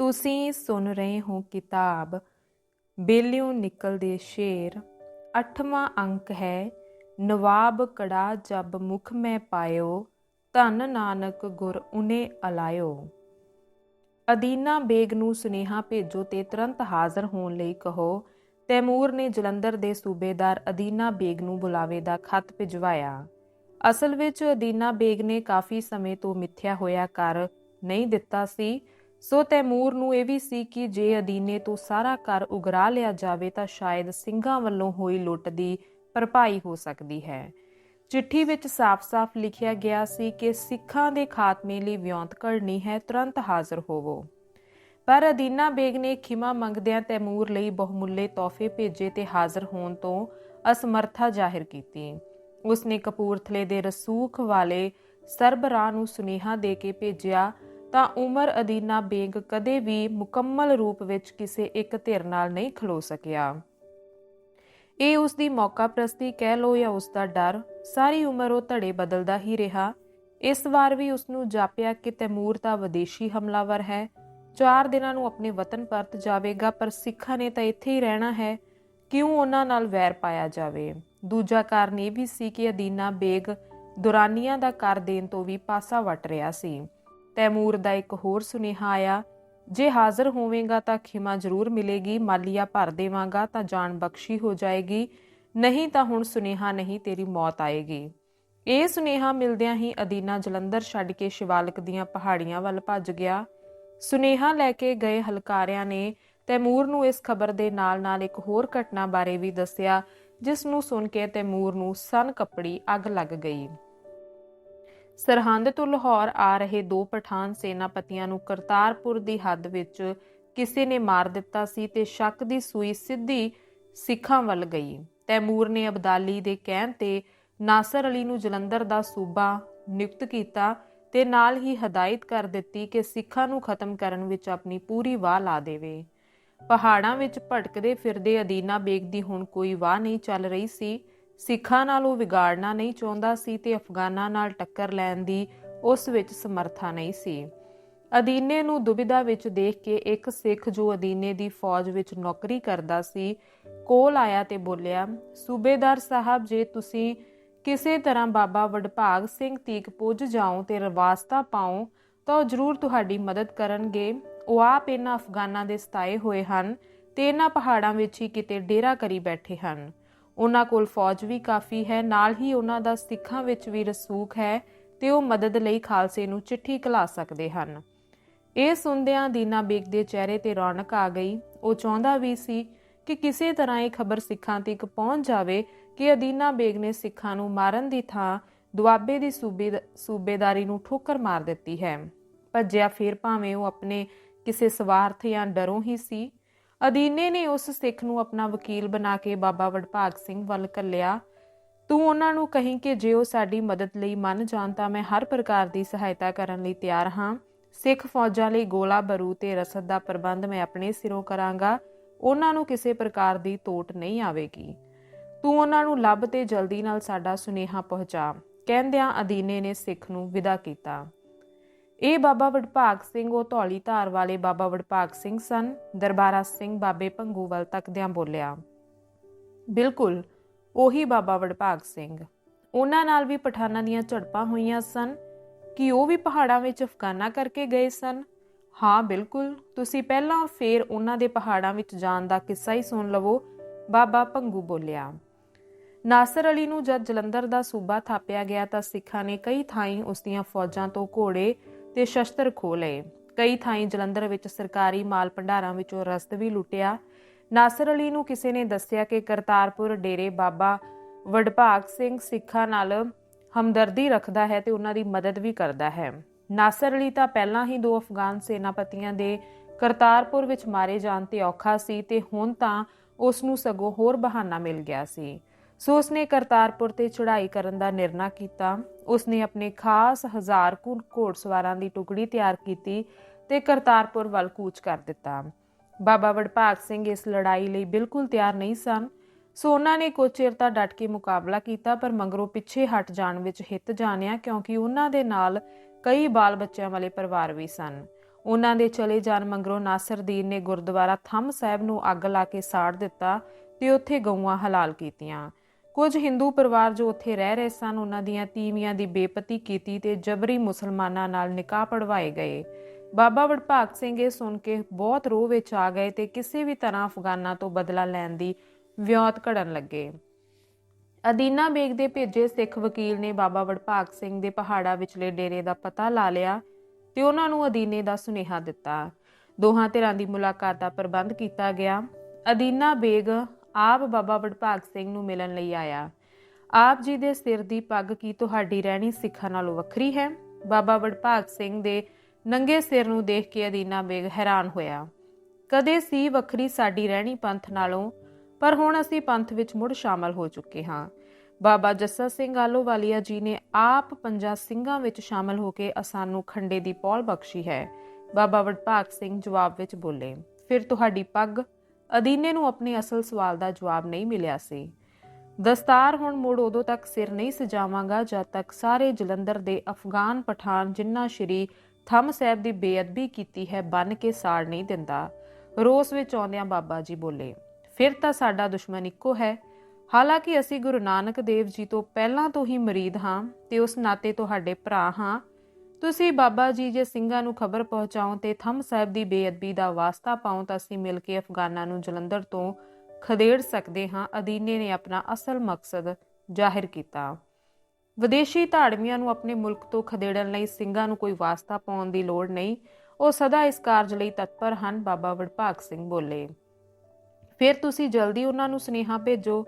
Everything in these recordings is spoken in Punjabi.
ਤੁਸੀਂ ਸੁਣ ਰਹੇ ਹੋ ਕਿਤਾਬ, ਬੇਲਿਓ ਨਿਕਲਦੇ ਸ਼ੇਰ, ਅੱਠਵਾਂ ਅੰਕ ਹੈ, ਨਵਾਬ ਕੜਾ ਜਬ ਮੁਖ ਮੈਂ ਪਾਇਓ, ਧੰਨ ਨਾਨਕ ਗੁਰ ਉਨੇ ਅਲਾਇਓ। ਅਦੀਨਾ ਬੇਗ ਨੂੰ ਸੁਨੇਹਾ ਭੇਜੋ ਤੇ ਤੁਰੰਤ ਹਾਜ਼ਰ ਹੋਣ ਲਈ ਕਹੋ, ਤੈਮੂਰ ਨੇ ਜਲੰਧਰ ਦੇ ਸੂਬੇਦਾਰ ਅਦੀਨਾ ਬੇਗ ਨੂੰ ਬੁਲਾਵੇ ਦਾ ਖਤ ਭਿਜਵਾਇਆ। ਅਸਲ ਵਿੱਚ ਅਦੀਨਾ ਬੇਗ ਨੇ ਕਾਫੀ ਸਮੇਂ ਤੋਂ ਮਿੱਥਿਆ ਹੋਇਆ ਕਰ ਨਹੀਂ ਦਿੱਤਾ ਸੀ ਸੋ ਤੈਮੂਰ ਨੂੰ ਇਹ ਵੀ ਸੀ ਕਿ ਜੇ ਅਦੀਨੇ ਤੋਂ ਸਾਰਾ ਕਰ ਉਗਰਾ ਲਿਆ ਜਾਵੇ ਤਾਂ ਸ਼ਾਇਦ ਸਿੰਘਾਂ ਵੱਲੋਂ ਹੋਈ ਲੁੱਟ ਦੀ ਭਰਪਾਈ ਹੋ ਸਕਦੀ ਹੈ। ਚਿੱਠੀ ਵਿੱਚ ਸਾਫ਼-ਸਾਫ਼ ਲਿਖਿਆ ਗਿਆ ਸੀ ਕਿ ਸਿੱਖਾਂ ਦੇ ਖਾਤਮੇ ਲਈ ਵਿਉਂਤ ਕਰਨੀ ਹੈ, ਤੁਰੰਤ ਹਾਜ਼ਰ ਹੋਵੋ। ਪਰ ਅਦੀਨਾ ਬੇਗ ਨੇ ਖਿਮਾ ਮੰਗਦਿਆਂ ਤੈਮੂਰ ਲਈ ਬਹੁਮੁੱਲੇ ਤੋਹਫੇ ਭੇਜੇ ਤੇ ਹਾਜ਼ਰ ਹੋਣ ਤੋਂ ਅਸਮਰਥਾ ਜ਼ਾਹਿਰ ਕੀਤੀ। ਉਸਨੇ ਕਪੂਰਥਲੇ ਦੇ ਰਸੂਖ ਵਾਲੇ ਸਰਬਰਾਹ ਨੂੰ ਸੁਨੇਹਾ ਦੇ ਕੇ ਭੇਜਿਆ ਤਾਂ ਉਮਰ ਅਦੀਨਾ ਬੇਗ ਕਦੇ ਵੀ ਮੁਕੰਮਲ ਰੂਪ ਵਿੱਚ ਕਿਸੇ ਇੱਕ ਧਿਰ ਨਾਲ ਨਹੀਂ ਖਲੋ ਸਕਿਆ। ਇਹ ਉਸ ਦੀ ਮੌਕਾ ਪ੍ਰਸਤੀ ਕਹਿ ਲੋ ਜਾਂ ਉਸ ਦਾ ਡਰ, ਸਾਰੀ ਉਮਰ ਉਹ ਧੜੇ ਬਦਲਦਾ ਹੀ ਰਿਹਾ। ਇਸ ਵਾਰ ਵੀ ਉਸ ਨੂੰ ਜਾਪਿਆ ਕਿ ਤੈਮੂਰ ਤਾਂ ਵਿਦੇਸ਼ੀ ਹਮਲਾਵਰ ਹੈ। ਚਾਰ ਦਿਨਾਂ ਨੂੰ ਆਪਣੇ ਵਤਨ ਪਰਤ ਜਾਵੇਗਾ, ਪਰ ਸਿੱਖਾਂ ਨੇ ਤਾਂ ਇੱਥੇ ਹੀ ਰਹਿਣਾ ਹੈ। ਕਿਉਂ ਉਹਨਾਂ ਨਾਲ ਵੈਰ ਪਾਇਆ ਜਾਵੇ? ਦੂਜਾ ਕਾਰਨ ਇਹ ਵੀ ਸੀ ਕਿ ਅਦੀਨਾ ਬੇਗ ਦੁਰਾਨੀਆਂ ਦਾ ਕਰ ਦੇਣ ਤੋਂ ਵੀ ਪਾਸਾ ਵਟ ਰਿਹਾ ਸੀ। ਤੈਮੂਰ ਦਾ ਇੱਕ ਹੋਰ ਸੁਨੇਹਾ ਆਇਆ, ਜੇ ਹਾਜ਼ਰ ਹੋਵੇਂਗਾ ਤਾਂ ਖਿਮਾ ਜ਼ਰੂਰ ਮਿਲੇਗੀ, ਮਾਲੀਆ ਭਰ ਦੇਵਾਂਗਾ ਤਾਂ ਜਾਨ ਬਖਸ਼ੀ ਹੋ ਜਾਏਗੀ, ਨਹੀਂ ਤਾਂ ਹੁਣ ਸੁਨੇਹਾ ਨਹੀਂ ਤੇਰੀ ਮੌਤ ਆਏਗੀ। ਇਹ ਸੁਨੇਹਾ ਮਿਲਦਿਆਂ ਹੀ ਅਦੀਨਾ ਜਲੰਧਰ ਛੱਡ ਕੇ ਸ਼ਿਵਾਲਕ ਦੀਆਂ ਪਹਾੜੀਆਂ ਵੱਲ ਭੱਜ ਗਿਆ। ਸੁਨੇਹਾ ਲੈ ਕੇ ਗਏ ਹਲਕਾਰਿਆਂ ਨੇ, ਤੈਮੂਰ ਨੂੰ ਇਸ ਖਬਰ ਦੇ ਨਾਲ-ਨਾਲ ਇੱਕ ਹੋਰ ਘਟਨਾ ਬਾਰੇ ਵੀ ਦੱਸਿਆ, ਜਿਸ ਨੂੰ ਸੁਣ ਕੇ ਤੈਮੂਰ ਨੂੰ ਸਨ ਕੱਪੜੀ ਅੱਗ ਲੱਗ ਗਈ। ਸਰਹੰਦ ਤੋਂ ਲਾਹੌਰ ਆ ਰਹੇ ਦੋ ਪਠਾਨ ਸੈਨਾਪਤੀਆਂ ਨੂੰ ਕਰਤਾਰਪੁਰ ਦੀ ਹੱਦ ਵਿੱਚ ਕਿਸੇ ਨੇ ਮਾਰ ਦਿੱਤਾ ਸੀ ਤੇ ਸ਼ੱਕ ਦੀ ਸੂਈ ਸਿੱਧੀ ਸਿੱਖਾਂ ਵੱਲ ਗਈ। ਤੈਮੂਰ ਨੇ ਅਬਦਾਲੀ ਦੇ ਕਹਿਣ ਤੇ ਨਾਸਰ ਅਲੀ ਨੂੰ ਜਲੰਧਰ ਦਾ ਸੂਬਾ ਨਿਯੁਕਤ ਕੀਤਾ ਤੇ ਨਾਲ ਹੀ ਹਦਾਇਤ ਕਰ ਦਿੱਤੀ ਕਿ ਸਿੱਖਾਂ ਨੂੰ ਖਤਮ ਕਰਨ ਵਿੱਚ ਆਪਣੀ ਪੂਰੀ ਵਾਹ ਲਾ ਦੇਵੇ। ਪਹਾੜਾਂ ਵਿੱਚ ਭਟਕਦੇ ਫਿਰਦੇ ਅਦੀਨਾ ਬੇਗ ਦੀ ਹੁਣ ਕੋਈ ਵਾਹ ਨਹੀਂ ਚੱਲ ਰਹੀ ਸੀ। ਸਿੱਖਾਂ ਨਾਲ ਉਹ ਵਿਗਾੜਨਾ ਨਹੀਂ ਚਾਹੁੰਦਾ ਸੀ ਤੇ ਅਫਗਾਨਾਂ ਨਾਲ ਟੱਕਰ ਲੈਣ ਦੀ ਉਸ ਵਿੱਚ ਸਮਰੱਥਾ ਨਹੀਂ ਸੀ। ਅਦੀਨੇ ਨੂੰ ਦੁਬਿਧਾ ਵਿੱਚ ਦੇਖ ਕੇ ਇੱਕ ਸਿੱਖ ਜੋ ਅਦੀਨੇ ਦੀ ਫੌਜ ਵਿੱਚ ਨੌਕਰੀ ਕਰਦਾ ਸੀ, ਕੋਲ ਆਇਆ ਤੇ ਬੋਲਿਆ, ਸੂਬੇਦਾਰ ਸਾਹਿਬ, ਜੇ ਤੁਸੀਂ ਕਿਸੇ ਤਰ੍ਹਾਂ ਬਾਬਾ ਵਡਭਾਗ ਸਿੰਘ ਤੀਕ ਪੁੱਜ ਜਾਓ ਤੇ ਰਵਾਸਤਾ ਪਾਓ, ਤਾਂ ਉਹ ਜ਼ਰੂਰ ਤੁਹਾਡੀ ਮਦਦ ਕਰਨਗੇ। ਉਹ ਆਪ ਇਹਨਾਂ ਅਫਗਾਨਾਂ ਦੇ ਸਤਾਏ ਹੋਏ ਹਨ ਤੇ ਇਹਨਾਂ ਪਹਾੜਾਂ ਵਿੱਚ ਹੀ ਕਿਤੇ ਡੇਰਾ ਕਰੀ ਬੈਠੇ ਹਨ। ਉਹਨਾਂ ਕੋਲ ਫੌਜ ਵੀ ਕਾਫੀ ਹੈ, ਨਾਲ ਹੀ ਉਹਨਾਂ ਦਾ ਸਿੱਖਾਂ ਵਿੱਚ ਵੀ ਰਸੂਖ ਹੈ ਤੇ ਉਹ ਮਦਦ ਲਈ ਖਾਲਸੇ ਨੂੰ ਚਿੱਠੀ ਕਲਾ ਸਕਦੇ ਹਨ। ਇਹ ਸੁਣਦਿਆਂ ਦੀਨਾ ਬੇਗ ਦੇ ਚਿਹਰੇ ਤੇ ਰੌਣਕ ਆ ਗਈ। ਉਹ ਚਾਹੁੰਦਾ ਵੀ ਸੀ ਕਿ ਕਿਸੇ ਤਰ੍ਹਾਂ ਇਹ ਖਬਰ ਸਿੱਖਾਂ ਤੱਕ ਪਹੁੰਚ ਜਾਵੇ ਕਿ ਅਦੀਨਾ ਬੇਗ ਨੇ ਸਿੱਖਾਂ ਨੂੰ ਮਾਰਨ ਦੀ ਥਾਂ ਦੁਆਬੇ ਦੀ ਸੂਬੇ ਸੂਬੇਦਾਰੀ ਨੂੰ ਠੋਕਰ ਮਾਰ ਦਿੱਤੀ ਹੈ। ਭੱਜਿਆ ਫੇਰ ਭਾਵੇਂ ਉਹ ਆਪਣੇ ਕਿਸੇ ਸਵਾਰਥ ਜਾਂ ਡਰੋਂ ਹੀ ਸੀ ਅਦੀਨੇ ਨੇ ਉਸ ਸਿੱਖ ਨੂੰ ਆਪਣਾ ਵਕੀਲ ਬਣਾ ਕੇ ਬਾਬਾ ਵਡਭਾਗ ਸਿੰਘ ਵੱਲ ਕੱਲਿਆ ਤੂੰ ਉਹਨਾਂ ਨੂੰ ਕਹੀਂ ਕਿ ਜੇ ਉਹ ਸਾਡੀ ਮਦਦ ਲਈ ਮੰਨ ਜਾਣ ਤਾਂ ਮੈਂ ਹਰ ਪ੍ਰਕਾਰ ਦੀ ਸਹਾਇਤਾ ਕਰਨ ਲਈ ਤਿਆਰ ਹਾਂ। ਸਿੱਖ ਫੌਜਾਂ ਲਈ ਗੋਲਾ ਬਰੂ ਤੇ ਰਸਦ ਦਾ ਪ੍ਰਬੰਧ ਮੈਂ ਆਪਣੇ ਸਿਰੋਂ ਕਰਾਂਗਾ। ਉਹਨਾਂ ਨੂੰ ਕਿਸੇ ਪ੍ਰਕਾਰ ਦੀ ਤੋਟ ਨਹੀਂ ਆਵੇਗੀ। ਤੂੰ ਉਹਨਾਂ ਨੂੰ ਲੱਭ ਤੇ ਜਲਦੀ ਨਾਲ ਸਾਡਾ ਸੁਨੇਹਾ ਪਹੁੰਚਾ। ਕਹਿੰਦਿਆਂ ਅਦੀਨੇ ਨੇ ਸਿੱਖ ਨੂੰ ਵਿਦਾ ਕੀਤਾ। ਇਹ ਬਾਬਾ ਵਡਭਾਗ ਸਿੰਘ, ਉਹ ਧੌਲੀ ਧਾਰ ਵਾਲੇ ਬਾਬਾ ਵਡਭਾਗ ਸਿੰਘ ਸਨ। ਦਰਬਾਰਾ ਸਿੰਘ ਬਾਬੇ ਭੰਗੂ ਵੱਲ ਤੱਕਦਿਆਂ ਬੋਲਿਆ, ਬਿਲਕੁਲ, ਉਹੀ ਬਾਬਾ ਵਡਭਾਗ ਸਿੰਘ। ਉਹਨਾਂ ਨਾਲ ਵੀ ਪਠਾਨਾਂ ਦੀਆਂ ਝੜਪਾਂ ਹੋਈਆਂ ਸਨ। ਕਿ ਉਹ ਵੀ ਪਹਾੜਾਂ ਵਿੱਚ ਅਫਗਾਨਾ ਕਰਕੇ ਗਏ ਸਨ? ਹਾਂ, ਬਿਲਕੁਲ। ਤੁਸੀਂ ਪਹਿਲਾਂ ਫੇਰ ਉਹਨਾਂ ਦੇ ਪਹਾੜਾਂ ਵਿੱਚ ਜਾਣ ਦਾ ਕਿੱਸਾ ਹੀ ਸੁਣ ਲਵੋ, ਬਾਬਾ ਭੰਗੂ ਬੋਲਿਆ। ਨਾਸਰ ਅਲੀ ਨੂੰ ਜਦ ਜਲੰਧਰ ਦਾ ਸੂਬਾ ਥਾਪਿਆ ਗਿਆ ਤਾਂ ਸਿੱਖਾਂ ਨੇ ਕਈ ਥਾਈਂ ਉਸ ਦੀਆਂ ਫੌਜਾਂ ਤੋਂ ਘੋੜੇ ਤੇ ਸ਼ਸਤਰ ਖੋ ਲਏ। ਕਈ ਥਾਈਂ ਜਲੰਧਰ ਵਿੱਚ ਸਰਕਾਰੀ ਮਾਲ ਭੰਡਾਰਾਂ ਵਿੱਚੋਂ ਰਸਤ ਵੀ ਲੁੱਟਿਆ। ਨਾਸਰ ਅਲੀ ਨੂੰ ਕਿਸੇ ਨੇ ਦੱਸਿਆ ਕਿ ਕਰਤਾਰਪੁਰ ਡੇਰੇ ਬਾਬਾ ਵਡਭਾਗ ਸਿੰਘ ਸਿੱਖਾਂ ਨਾਲ ਹਮਦਰਦੀ ਰੱਖਦਾ ਹੈ ਤੇ ਉਹਨਾਂ ਦੀ ਮਦਦ ਵੀ ਕਰਦਾ ਹੈ। ਨਾਸਰ ਅਲੀ ਤਾਂ ਪਹਿਲਾਂ ਹੀ ਦੋ ਅਫਗਾਨ ਸੈਨਾਪਤੀਆਂ ਦੇ ਕਰਤਾਰਪੁਰ ਵਿੱਚ ਮਾਰੇ ਜਾਣ ਤੇ ਔਖਾ ਸੀ ਤੇ ਹੁਣ ਤਾਂ ਉਸ ਨੂੰ ਸਗੋਂ ਹੋਰ ਬਹਾਨਾ ਮਿਲ ਗਿਆ ਸੀ। ਸੋ ਉਸਨੇ ਕਰਤਾਰਪੁਰ ਤੇ ਚੜ੍ਹਾਈ ਕਰਨ ਦਾ ਨਿਰਣਾ ਕੀਤਾ। ਉਸਨੇ ਆਪਣੇ ਖਾਸ ਹਜ਼ਾਰ ਕੁ ਘੋੜਸਵਾਰਾਂ ਦੀ ਟੁਕੜੀ ਤਿਆਰ ਕੀਤੀ ਤੇ ਕਰਤਾਰਪੁਰ ਵੱਲ ਕੂਚ ਕਰ ਦਿੱਤਾ। ਬਾਬਾ ਵਡਭਾਗ ਸਿੰਘ ਇਸ ਲੜਾਈ ਲਈ ਬਿਲਕੁਲ ਤਿਆਰ ਨਹੀਂ ਸਨ। ਸੋ ਉਹਨਾਂ ਨੇ ਕੁਝ ਚਿਰ ਤਾਂ ਡਟ ਕੇ ਮੁਕਾਬਲਾ ਕੀਤਾ, ਪਰ ਮੰਗਰੋਂ ਪਿੱਛੇ ਹਟ ਜਾਣ ਵਿੱਚ ਹਿੱਤ ਜਾਣਿਆ, ਕਿਉਂਕਿ ਉਹਨਾਂ ਦੇ ਨਾਲ ਕਈ ਬਾਲ ਬੱਚਿਆਂ ਵਾਲੇ ਪਰਿਵਾਰ ਵੀ ਸਨ। ਉਹਨਾਂ ਦੇ ਚਲੇ ਜਾਣ ਮੰਗਰੋਂ ਨਾਸਰਦੀਨ ਨੇ ਗੁਰਦੁਆਰਾ ਥੰਮ ਸਾਹਿਬ ਨੂੰ ਅੱਗ ਲਾ ਕੇ ਸਾੜ ਦਿੱਤਾ ਤੇ ਉੱਥੇ ਗਊਆਂ ਹਲਾਲ ਕੀਤੀਆਂ। ਕੁਝ ਹਿੰਦੂ ਪਰਿਵਾਰ ਜੋ ਉੱਥੇ ਰਹਿ ਰਹੇ ਸਨ, ਉਹਨਾਂ ਦੀਆਂ ਤੀਵੀਆਂ ਦੀ ਬੇਪਤੀ ਕੀਤੀ ਤੇ ਜਬਰੀ ਮੁਸਲਮਾਨਾਂ ਨਾਲ ਨਿਕਾਹ ਪੜਵਾਏ ਗਏ। ਬਾਬਾ ਵਡਭਾਗ ਸਿੰਘ ਇਹ ਸੁਣ ਕੇ ਬਹੁਤ ਰੋਹ ਵਿੱਚ ਆ ਗਏ ਤੇ ਕਿਸੇ ਵੀ ਤਰ੍ਹਾਂ ਅਫਗਾਨਾਂ ਤੋਂ ਬਦਲਾ ਲੈਣ ਦੀ ਵਿਉਂਤ ਘੜਨ ਲੱਗੇ। ਅਦੀਨਾ ਬੇਗ ਦੇ ਭੇਜੇ ਸਿੱਖ ਵਕੀਲ ਨੇ ਬਾਬਾ ਵਡਭਾਗ ਸਿੰਘ ਦੇ ਪਹਾੜਾ ਵਿਚਲੇ ਡੇਰੇ ਦਾ ਪਤਾ ਲਾ ਲਿਆ ਤੇ ਉਹਨਾਂ ਨੂੰ ਅਦੀਨੇ ਦਾ ਸੁਨੇਹਾ ਦਿੱਤਾ। ਦੋਹਾਂ ਧਿਰਾਂ ਦੀ ਮੁਲਾਕਾਤ ਦਾ ਪ੍ਰਬੰਧ ਕੀਤਾ ਗਿਆ। ਅਦੀਨਾ ਬੇਗ ਆਪ ਬਾਬਾ ਵਡਭਾਗ ਸਿੰਘ ਨੂੰ ਮਿਲਣ ਲਈ ਆਇਆ। ਆਪ ਜੀ ਦੇ ਸਿਰ ਦੀ ਪੱਗ ਕੀ ਤੁਹਾਡੀ ਰਹਿਣੀ ਸਿੱਖਾਂ ਨਾਲੋਂ ਵੱਖਰੀ ਹੈ? ਬਾਬਾ ਵਡਭਾਗ ਸਿੰਘ ਦੇ ਨੰਗੇ ਸਿਰ ਨੂੰ ਦੇਖ ਕੇ ਅਦੀਨਾ ਬੇਗ ਹੈਰਾਨ ਹੋਇਆ। ਕਦੇ ਸੀ ਵੱਖਰੀ ਸਾਡੀ ਰਹਿਣੀ ਪੰਥ ਨਾਲੋਂ? ਪਰ ਹੁਣ ਅਸੀਂ ਪੰਥ ਵਿੱਚ ਮੁੜ ਸ਼ਾਮਲ ਹੋ ਚੁੱਕੇ ਹਾਂ। ਬਾਬਾ ਜੱਸਾ ਸਿੰਘ ਆਲੋਵਾਲੀਆ ਜੀ ਨੇ ਆਪ ਪੰਜਾਂ ਸਿੰਘਾਂ ਵਿੱਚ ਸ਼ਾਮਲ ਹੋ ਕੇ ਅਸਾਨੂੰ ਖੰਡੇ ਦੀ ਪੌਲ ਬਖਸ਼ੀ ਹੈ। ਬਾਬਾ ਵਡਭਾਗ ਸਿੰਘ ਜਵਾਬ ਵਿੱਚ ਬੋਲੇ, ਫਿਰ ਤੁਹਾਡੀ ਪੱਗ ਅਦੀਨੇ ਨੂੰ ਆਪਣੇ ਅਸਲ ਸਵਾਲ ਦਾ ਜਵਾਬ ਨਹੀਂ ਮਿਲਿਆ ਸੀ। ਦਸਤਾਰ ਹੁਣ ਮੁੜ ਉਦੋਂ ਤੱਕ ਸਿਰ ਨਹੀਂ ਸਜਾਵਾਂਗਾ ਜਦ ਤੱਕ ਸਾਰੇ ਜਲੰਧਰ ਦੇ ਅਫਗਾਨ ਪਠਾਨ ਜਿਨ੍ਹਾਂ ਸ਼੍ਰੀ ਥੰਮ ਸਾਹਿਬ ਦੀ ਬੇਅਦਬੀ ਕੀਤੀ ਹੈ ਬੰਨ ਕੇ ਸਾੜ ਨਹੀਂ ਦਿੰਦਾ। ਰੋਸ ਵਿੱਚ ਆਉਂਦਿਆਂ ਬਾਬਾ ਜੀ ਬੋਲੇ, ਫਿਰ ਤਾਂ ਸਾਡਾ ਦੁਸ਼ਮਣ ਇੱਕੋ ਹੈ। ਹਾਲਾਂਕਿ ਅਸੀਂ ਗੁਰੂ ਨਾਨਕ ਦੇਵ ਜੀ ਤੋਂ ਪਹਿਲਾਂ ਤੋਂ ਹੀ ਮਰੀਦ ਹਾਂ ਤੇ ਉਸ ਨਾਤੇ ਤੁਹਾਡੇ ਭਰਾ ਹਾਂ। ਤੁਸੀਂ ਬਾਬਾ ਜੀ ਜੇ ਸਿੰਘਾਂ ਨੂੰ ਖਬਰ ਪਹੁੰਚਾਉ ਤੇ ਥੰਮ ਸਾਹਿਬ ਦੀ ਬੇਅਦਬੀ ਦਾ ਵਾਸਤਾ ਪਾਉ ਤਾਂ ਅਸੀਂ ਮਿਲ ਕੇ ਅਫਗਾਨਾਂ ਨੂੰ ਜਲੰਧਰ ਤੋਂ ਖਦੇੜ ਸਕਦੇ ਹਾਂ। ਅਦੀਨੇ ਨੇ ਆਪਣਾ ਅਸਲ ਮਕਸਦ ਜ਼ਾਹਿਰ ਕੀਤਾ। ਵਿਦੇਸ਼ੀ ਧਾੜਮੀਆਂ ਨੂੰ ਆਪਣੇ ਮੁਲਕ ਤੋਂ ਖਦੇੜਨ ਲਈ ਸਿੰਘਾਂ ਨੂੰ ਕੋਈ ਵਾਸਤਾ ਪਾਉਣ ਦੀ ਲੋੜ ਨਹੀਂ। ਉਹ ਸਦਾ ਇਸ ਕਾਰਜ ਲਈ ਤਤਪਰ ਹਨ, ਬਾਬਾ ਵਡਭਾਗ ਸਿੰਘ ਬੋਲੇ। ਫਿਰ ਤੁਸੀਂ ਜਲਦੀ ਉਹਨਾਂ ਨੂੰ ਸੁਨੇਹਾ ਭੇਜੋ।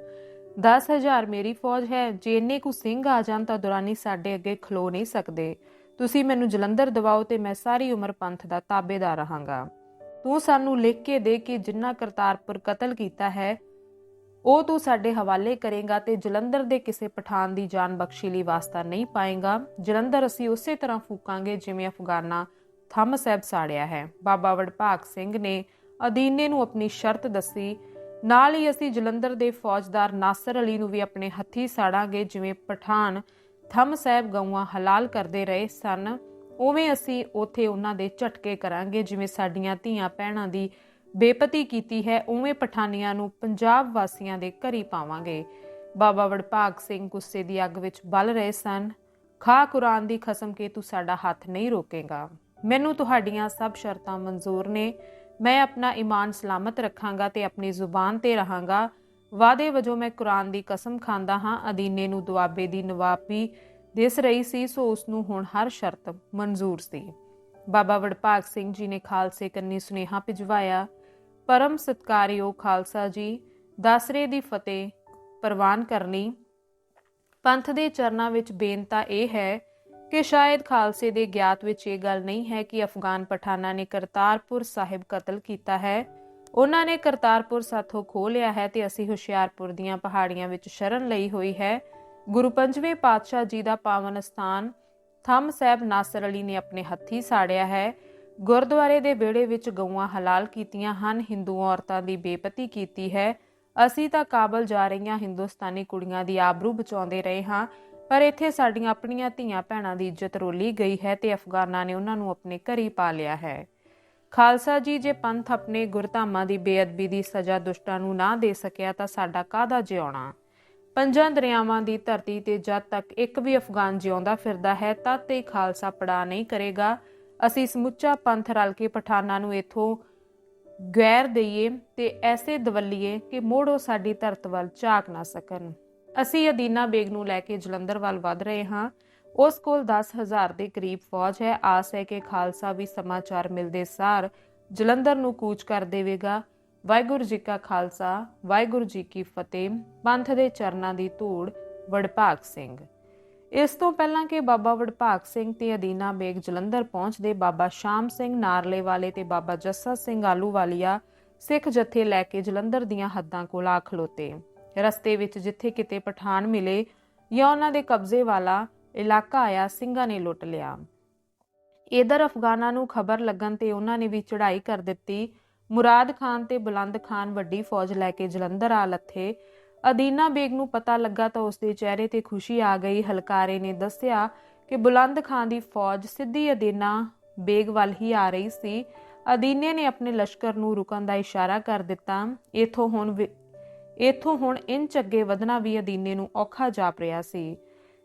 10000 ਮੇਰੀ ਫੌਜ ਹੈ, ਜੇ ਇੰਨੇ ਕੁ ਸਿੰਘ ਆ ਜਾਣ ਤਾਂ ਦੁਰਾਨੀ ਸਾਡੇ ਅੱਗੇ ਖਲੋ ਨਹੀਂ ਸਕਦੇ। ਤੁਸੀਂ ਮੈਨੂੰ ਜਲੰਧਰ ਦਿਵਾਓ ਤੇ ਮੈਂ ਸਾਰੀ ਉਮਰ ਪੰਥ ਦਾ ਤਾਬੇਦਾਰ ਰਹਾਂਗਾ। ਤੂੰ ਸਾਨੂੰ ਲਿਖ ਕੇ ਦੇ ਕਿ ਜਿੰਨਾ ਕਰਤਾਰਪੁਰ ਕਤਲ ਕੀਤਾ ਹੈ, ਉਹ ਤੂੰ ਸਾਡੇ ਹਵਾਲੇ ਕਰੇਗਾ ਤੇ ਜਲੰਧਰ ਦੇ ਕਿਸੇ ਪਠਾਨ ਦੀ ਜਾਨ ਬਖਸ਼ੀ ਲਈ ਵਾਸਤਾ ਨਹੀਂ ਪਾਏਗਾ। ਜਲੰਧਰ ਅਸੀਂ ਉਸੇ ਤਰ੍ਹਾਂ ਫੂਕਾਂਗੇ ਜਿਵੇਂ ਅਫਗਾਨਾ ਥੰਮ ਸਾਹਿਬ ਸਾੜਿਆ ਹੈ। ਬਾਬਾ ਵਡਭਾਗ ਸਿੰਘ ਨੇ ਅਦੀਨੇ ਨੂੰ ਆਪਣੀ ਸ਼ਰਤ ਦੱਸੀ, ਨਾਲ ਹੀ ਅਸੀਂ ਜਲੰਧਰ ਦੇ ਫੌਜਦਾਰ ਨਾਸਰ ਅਲੀ ਨੂੰ ਵੀ ਆਪਣੇ ਹੱਥੀ ਸਾੜਾਂਗੇ ਜਿਵੇਂ ਪਠਾਨ ਥੰਮ ਸਾਹਿਬ ਗਊਆਂ ਹਲਾਲ ਕਰਦੇ ਰਹੇ ਸਨ। ਉਵੇਂ ਅਸੀਂ ਉਥੇ ਉਹਨਾਂ ਦੇ ਝਟਕੇ ਕਰਾਂਗੇ, ਜਿਵੇਂ ਸਾਡੀਆਂ ਧੀਆਂ ਪਹਿਣਾਂ ਦੀ ਬੇਪਤੀ ਕੀਤੀ ਹੈ, ਉਵੇਂ ਪਠਾਨੀਆਂ ਨੂੰ ਪੰਜਾਬ ਵਾਸੀਆਂ ਦੇ ਘਰੀ ਪਾਵਾਂਗੇ। ਬਾਬਾ ਵਡਭਾਗ ਸਿੰਘ ਗੁੱਸੇ ਦੀ ਅੱਗ ਵਿੱਚ ਬਲ ਰਹੇ ਸਨ। ਖਾ ਕੁਰਾਨ ਦੀ ਖਸਮ ਕੇ ਤੂੰ ਸਾਡਾ ਹੱਥ ਨਹੀਂ ਰੋਕੇਗਾ। ਮੈਨੂੰ ਤੁਹਾਡੀਆਂ ਸਭ ਸ਼ਰਤਾਂ ਮਨਜ਼ੂਰ ਨੇ। ਮੈਂ ਆਪਣਾ ਈਮਾਨ ਸਲਾਮਤ ਰੱਖਾਂਗਾ ਤੇ ਆਪਣੀ ਜ਼ੁਬਾਨ ਤੇ ਰਹਾਂਗਾ। ਵਾਅਦੇ ਵਜੋਂ ਮੈਂ ਕੁਰਾਨ ਦੀ ਕਸਮ ਖਾਂਦਾ ਹਾਂ, ਅਦੀਨੇ ਨੂੰ ਦੁਆਬੇ ਦੀ ਨਵਾਬੀ ਦਿਸ ਰਹੀ ਸੀ, ਸੋ ਉਸ ਨੂੰ ਹੁਣ ਹਰ ਸ਼ਰਤ ਮਨਜ਼ੂਰ ਸੀ। ਬਾਬਾ ਵਡਭਾਗ ਸਿੰਘ ਜੀ ਨੇ ਖਾਲਸੇ ਕੰਨੀ ਸੁਨੇਹਾ ਭਿਜਵਾਇਆ, ਪਰਮ ਸਤਕਾਰਯੋਗ ਖਾਲਸਾ ਜੀ, ਦਸਰੇ ਦੀ ਫਤਿਹ ਪ੍ਰਵਾਨ ਕਰਨੀ। ਪੰਥ ਦੇ ਚਰਨਾਂ ਵਿੱਚ ਬੇਨਤਾ ਇਹ ਹੈ ਕਿ ਸ਼ਾਇਦ ਖਾਲਸੇ ਦੇ ਗਿਆਤ ਵਿੱਚ ਇਹ ਗੱਲ ਨਹੀਂ ਹੈ ਕਿ ਅਫਗਾਨ ਪਠਾਨਾਂ ਨੇ ਕਰਤਾਰਪੁਰ ਸਾਹਿਬ ਕਤਲ ਕੀਤਾ ਹੈ। ਉਹਨਾਂ ਨੇ ਕਰਤਾਰਪੁਰ ਸਾਥੋਂ ਖੋ ਲਿਆ ਹੈ ਤੇ ਅਸੀਂ ਹੁਸ਼ਿਆਰਪੁਰ ਦੀਆਂ ਪਹਾੜੀਆਂ ਵਿੱਚ ਸ਼ਰਨ ਲਈ ਹੋਈ ਹੈ। ਗੁਰੂ ਪੰਜਵੇਂ ਪਾਤਸ਼ਾਹ ਜੀ ਦਾ ਪਾਵਨ ਸਥਾਨ ਥੰਮ ਸਾਹਿਬ ਨਾਸਰ ਅਲੀ ਨੇ ਆਪਣੇ ਹੱਥੀ ਸਾੜਿਆ ਹੈ। ਗੁਰਦੁਆਰੇ ਦੇ ਵਿਹੜੇ ਵਿੱਚ ਗਊਆਂ ਹਲਾਲ ਕੀਤੀਆਂ ਹਨ, ਹਿੰਦੂ ਔਰਤਾਂ ਦੀ ਬੇਪਤੀ ਕੀਤੀ ਹੈ। ਅਸੀਂ ਤਾਂ ਕਾਬਲ ਜਾ ਰਹੀਆਂ ਹਿੰਦੁਸਤਾਨੀ ਕੁੜੀਆਂ ਦੀ ਆਬਰੂ ਬਚਾਉਂਦੇ ਰਹੇ ਹਾਂ, ਪਰ ਇੱਥੇ ਸਾਡੀਆਂ ਆਪਣੀਆਂ ਧੀਆਂ ਭੈਣਾਂ ਦੀ ਇੱਜ਼ਤ ਰੋਲੀ ਗਈ ਹੈ ਤੇ ਅਫਗਾਨਾਂ ਨੇ ਉਹਨਾਂ ਨੂੰ ਆਪਣੇ ਘਰੀ ਪਾ ਲਿਆ ਹੈ। ਖਾਲਸਾ ਜੀ, ਜੇ ਪੰਥ ਆਪਣੇ ਗੁਰਧਾਮਾਂ ਦੀ ਬੇਅਦਬੀ ਦੀ ਸਜ਼ਾ ਦੁਸ਼ਟਾਂ ਨੂੰ ਨਾ ਦੇ ਸਕਿਆ, ਤਾਂ ਸਾਡਾ ਕਾਹਦਾ ਜਿਉਣਾ? ਪੰਜਾਂ ਦਰਿਆਵਾਂ ਦੀ ਧਰਤੀ ਤੇ ਜਦ ਤੱਕ ਇੱਕ ਵੀ ਅਫਗਾਨ ਜਿਉਂਦਾ ਫਿਰਦਾ ਹੈ, ਤਦ ਤੇ ਖਾਲਸਾ ਪੜਾ ਨਹੀਂ ਕਰੇਗਾ। ਅਸੀਂ ਸਮੁੱਚਾ ਪੰਥ ਰਲ ਕੇ ਪਠਾਨਾਂ ਨੂੰ ਇਥੋਂ ਗੈਰ ਦਈਏ ਤੇ ਐਸੇ ਦਵੱਲੀਏ ਕਿ ਮੋੜੋ ਸਾਡੀ ਧਰਤ ਵੱਲ ਝਾਕ ਨਾ ਸਕਣ। ਅਸੀਂ ਅਦੀਨਾ ਬੇਗ ਨੂੰ ਲੈ ਕੇ ਜਲੰਧਰ ਵੱਲ ਵੱਧ ਰਹੇ ਹਾਂ। ਉਸ ਕੋਲ 10000 ਦੇ ਕਰੀਬ ਫੌਜ ਹੈ। ਆਸ ਹੈ ਕਿ ਖਾਲਸਾ ਵੀ ਸਮਾਚਾਰ ਮਿਲਦੇ ਸਾਰ ਜਲੰਧਰ ਨੂੰ ਕੂਚ ਕਰ ਦੇਵੇਗਾ। ਵਾਹਿਗੁਰੂ ਜੀ ਕਾ ਖਾਲਸਾ, ਵਾਹਿਗੁਰੂ ਜੀ ਕੀ ਫਤਿਹ। ਪੰਥ ਦੇ ਚਰਨਾਂ ਦੀ ਧੂੜ, ਵਡਭਾਗ ਸਿੰਘ। ਇਸ ਤੋਂ ਪਹਿਲਾਂ ਕਿ ਬਾਬਾ ਵਡਭਾਗ ਸਿੰਘ ਤੇ ਅਦੀਨਾ ਬੇਗ ਜਲੰਧਰ ਪਹੁੰਚਦੇ, ਬਾਬਾ ਸ਼ਾਮ ਸਿੰਘ ਨਾਰਲੇ ਵਾਲੇ ਤੇ ਬਾਬਾ ਜੱਸਾ ਸਿੰਘ ਆਲੂ ਵਾਲੀਆ ਸਿੱਖ ਜਥੇ ਲੈ ਕੇ ਜਲੰਧਰ ਦੀਆਂ ਹੱਦਾਂ ਕੋਲ ਆ ਖਲੋਤੇ। ਰਸਤੇ ਵਿੱਚ ਜਿੱਥੇ ਕਿਤੇ ਪਠਾਨ ਮਿਲੇ ਜਾਂ ਉਹਨਾਂ ਦੇ ਕਬਜ਼ੇ ਵਾਲਾ ਇਲਾਕਾ ਆਇਆ, ਸਿੰਘਾਂ ਨੇ ਲੁੱਟ ਲਿਆ। ਇਧਰ ਅਫਗਾਨਾਂ ਨੂੰ ਖਬਰ ਲੱਗਣ ਤੇ ਉਹਨਾਂ ਨੇ ਵੀ ਚੜ੍ਹਾਈ ਕਰ ਦਿੱਤੀ। ਮੁਰਾਦ ਖਾਨ ਤੇ ਬੁਲੰਦ ਖਾਨ ਵੱਡੀ ਫੌਜ ਲੈ ਕੇ ਜਲੰਧਰ ਆ ਲੱਥੇ। ਅਦੀਨਾ ਬੇਗ ਨੂੰ ਪਤਾ ਲੱਗਾ ਤਾਂ ਉਸ ਚਿਹਰੇ ਤੇ ਖੁਸ਼ੀ ਆ ਗਈ। ਹਲਕਾਰੇ ਨੇ ਦੱਸਿਆ ਕਿ ਬੁਲੰਦ ਖਾਨ ਦੀ ਫੌਜ ਸਿੱਧੀ ਅਦੀਨਾ ਬੇਗ ਵੱਲ ਹੀ ਆ ਰਹੀ ਸੀ। ਅਦੀਨੇ ਨੇ ਆਪਣੇ ਲਸ਼ਕਰ ਨੂੰ ਰੁਕਣ ਦਾ ਇਸ਼ਾਰਾ ਕਰ ਦਿੱਤਾ। ਇਥੋਂ ਹੁਣ ਵਿ- ਇਥੋਂ ਹੁਣ ਇੰਚ ਅੱਗੇ ਵਧਣਾ ਵੀ ਅਦੀਨੇ ਨੂੰ ਔਖਾ ਜਾਪ ਰਿਹਾ ਸੀ।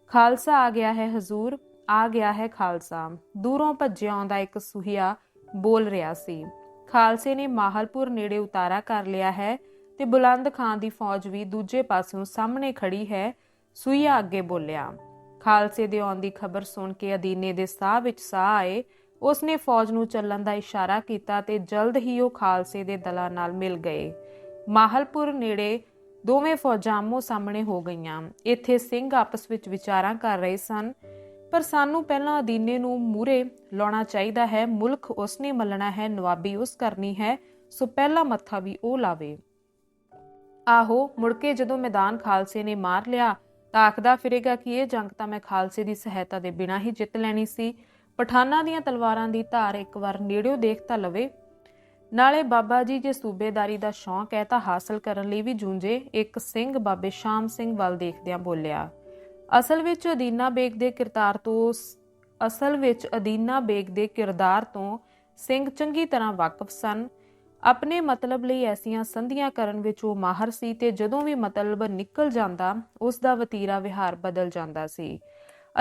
ਖਾਲਸਾ ਆ ਗਿਆ ਹੈ ਹਜ਼ੂਰ, ਆ ਗਿਆ ਹੈ ਖਾਲਸਾ। ਦੂਰੋਂ ਭੱਜਿਆ ਆਉਂਦਾ ਇੱਕ ਸੁਹੀਆ ਬੋਲ ਰਿਹਾ ਸੀ। ਖਾਲਸੇ ਨੇ ਮਾਹਲਪੁਰ ਨੇੜੇ ਉਤਾਰਾ ਕਰ ਲਿਆ ਹੈ ਤੇ ਬੁਲੰਦ ਖਾਨ ਦੀ ਫੌਜ ਵੀ ਦੂਜੇ ਪਾਸਿਓਂ ਸਾਹਮਣੇ ਖੜੀ ਹੈ ਸੁਈਆ ਅੱਗੇ ਬੋਲਿਆ। ਖਾਲਸੇ ਦੇ ਆਉਣ ਦੀ ਖਬਰ ਸੁਣ ਕੇ ਅਦੀਨੇ ਦੇ ਸਾਹ ਵਿੱਚ ਸਾਹ ਆਏ। ਉਸਨੇ ਫੌਜ ਨੂੰ ਚੱਲਣ ਦਾ ਇਸ਼ਾਰਾ ਕੀਤਾ ਤੇ ਜਲਦ ਹੀ ਉਹ ਖਾਲਸੇ ਦੇ ਦਲਾਂ ਨਾਲ ਮਿਲ ਗਏ। ਮਾਹਲਪੁਰ ਨੇੜੇ ਦੋਵੇਂ ਫੌਜਾਂ ਆਮੋ ਸਾਹਮਣੇ ਹੋ ਗਈਆਂ। ਇੱਥੇ ਸਿੰਘ ਆਪਸ ਵਿੱਚ ਵਿਚਾਰਾਂ ਕਰ ਰਹੇ ਸਨ, ਪਰ ਸਾਨੂੰ ਪਹਿਲਾਂ ਅਦੀਨੇ ਨੂੰ ਮੂਰੇ ਲਾਉਣਾ ਚਾਹੀਦਾ ਹੈ। ਮੁਲਕ ਉਸਨੇ ਮੱਲਣਾ ਹੈ, ਨਵਾਬੀ ਉਸ ਕਰਨੀ ਹੈ, ਸੋ ਪਹਿਲਾ ਮੱਥਾ ਵੀ ਉਹ ਲਾਵੇ। ਆਹੋ, ਮੁੜ ਕੇ ਜਦੋਂ ਮੈਦਾਨ ਖਾਲਸੇ ਨੇ ਮਾਰ ਲਿਆ, ਤਾਂ ਆਖਦਾ ਫਿਰੇਗਾ ਕਿ ਇਹ ਜੰਗ ਤਾਂ ਮੈਂ ਖਾਲਸੇ ਦੀ ਸਹਾਇਤਾ ਦੇ ਬਿਨਾਂ ਹੀ ਜਿੱਤ ਲੈਣੀ ਸੀ। ਪਠਾਨਾਂ ਦੀਆਂ ਤਲਵਾਰਾਂ ਦੀ ਧਾਰ ਇੱਕ ਵਾਰ ਨੇੜਿਓ ਦੇਖ ਤਾਂ ਲਵੇ। ਨਾਲੇ ਬਾਬਾ ਜੀ ਜੇ ਸੂਬੇਦਾਰੀ ਦਾ ਸ਼ੌਂਕ ਹੈ ਤਾਂ ਹਾਸਲ ਕਰਨ ਲਈ ਵੀ ਜੂੰਝੇ ਇੱਕ ਸਿੰਘ ਬਾਬੇ ਸ਼ਾਮ ਸਿੰਘ ਵੱਲ ਦੇਖਦਿਆਂ ਬੋਲਿਆ। ਅਸਲ ਵਿੱਚ ਅਦੀਨਾ ਬੇਗ ਦੇ ਕਿਰਦਾਰ ਤੋਂ ਅਸਲ ਵਿੱਚ ਅਦੀਨਾ ਬੇਗ ਦੇ ਕਿਰਦਾਰ ਤੋਂ ਸਿੰਘ ਚੰਗੀ ਤਰ੍ਹਾਂ ਵਾਕਿਫ ਸਨ। ਆਪਣੇ ਮਤਲਬ ਲਈ ਐਸੀਆਂ ਸੰਧੀਆਂ ਕਰਨ ਵਿੱਚ ਉਹ ਮਾਹਰ ਸੀ ਤੇ ਜਦੋਂ ਵੀ ਮਤਲਬ ਨਿਕਲ ਜਾਂਦਾ, ਉਸ ਦਾ ਵਤੀਰਾ ਵਿਹਾਰ ਬਦਲ ਜਾਂਦਾ ਸੀ।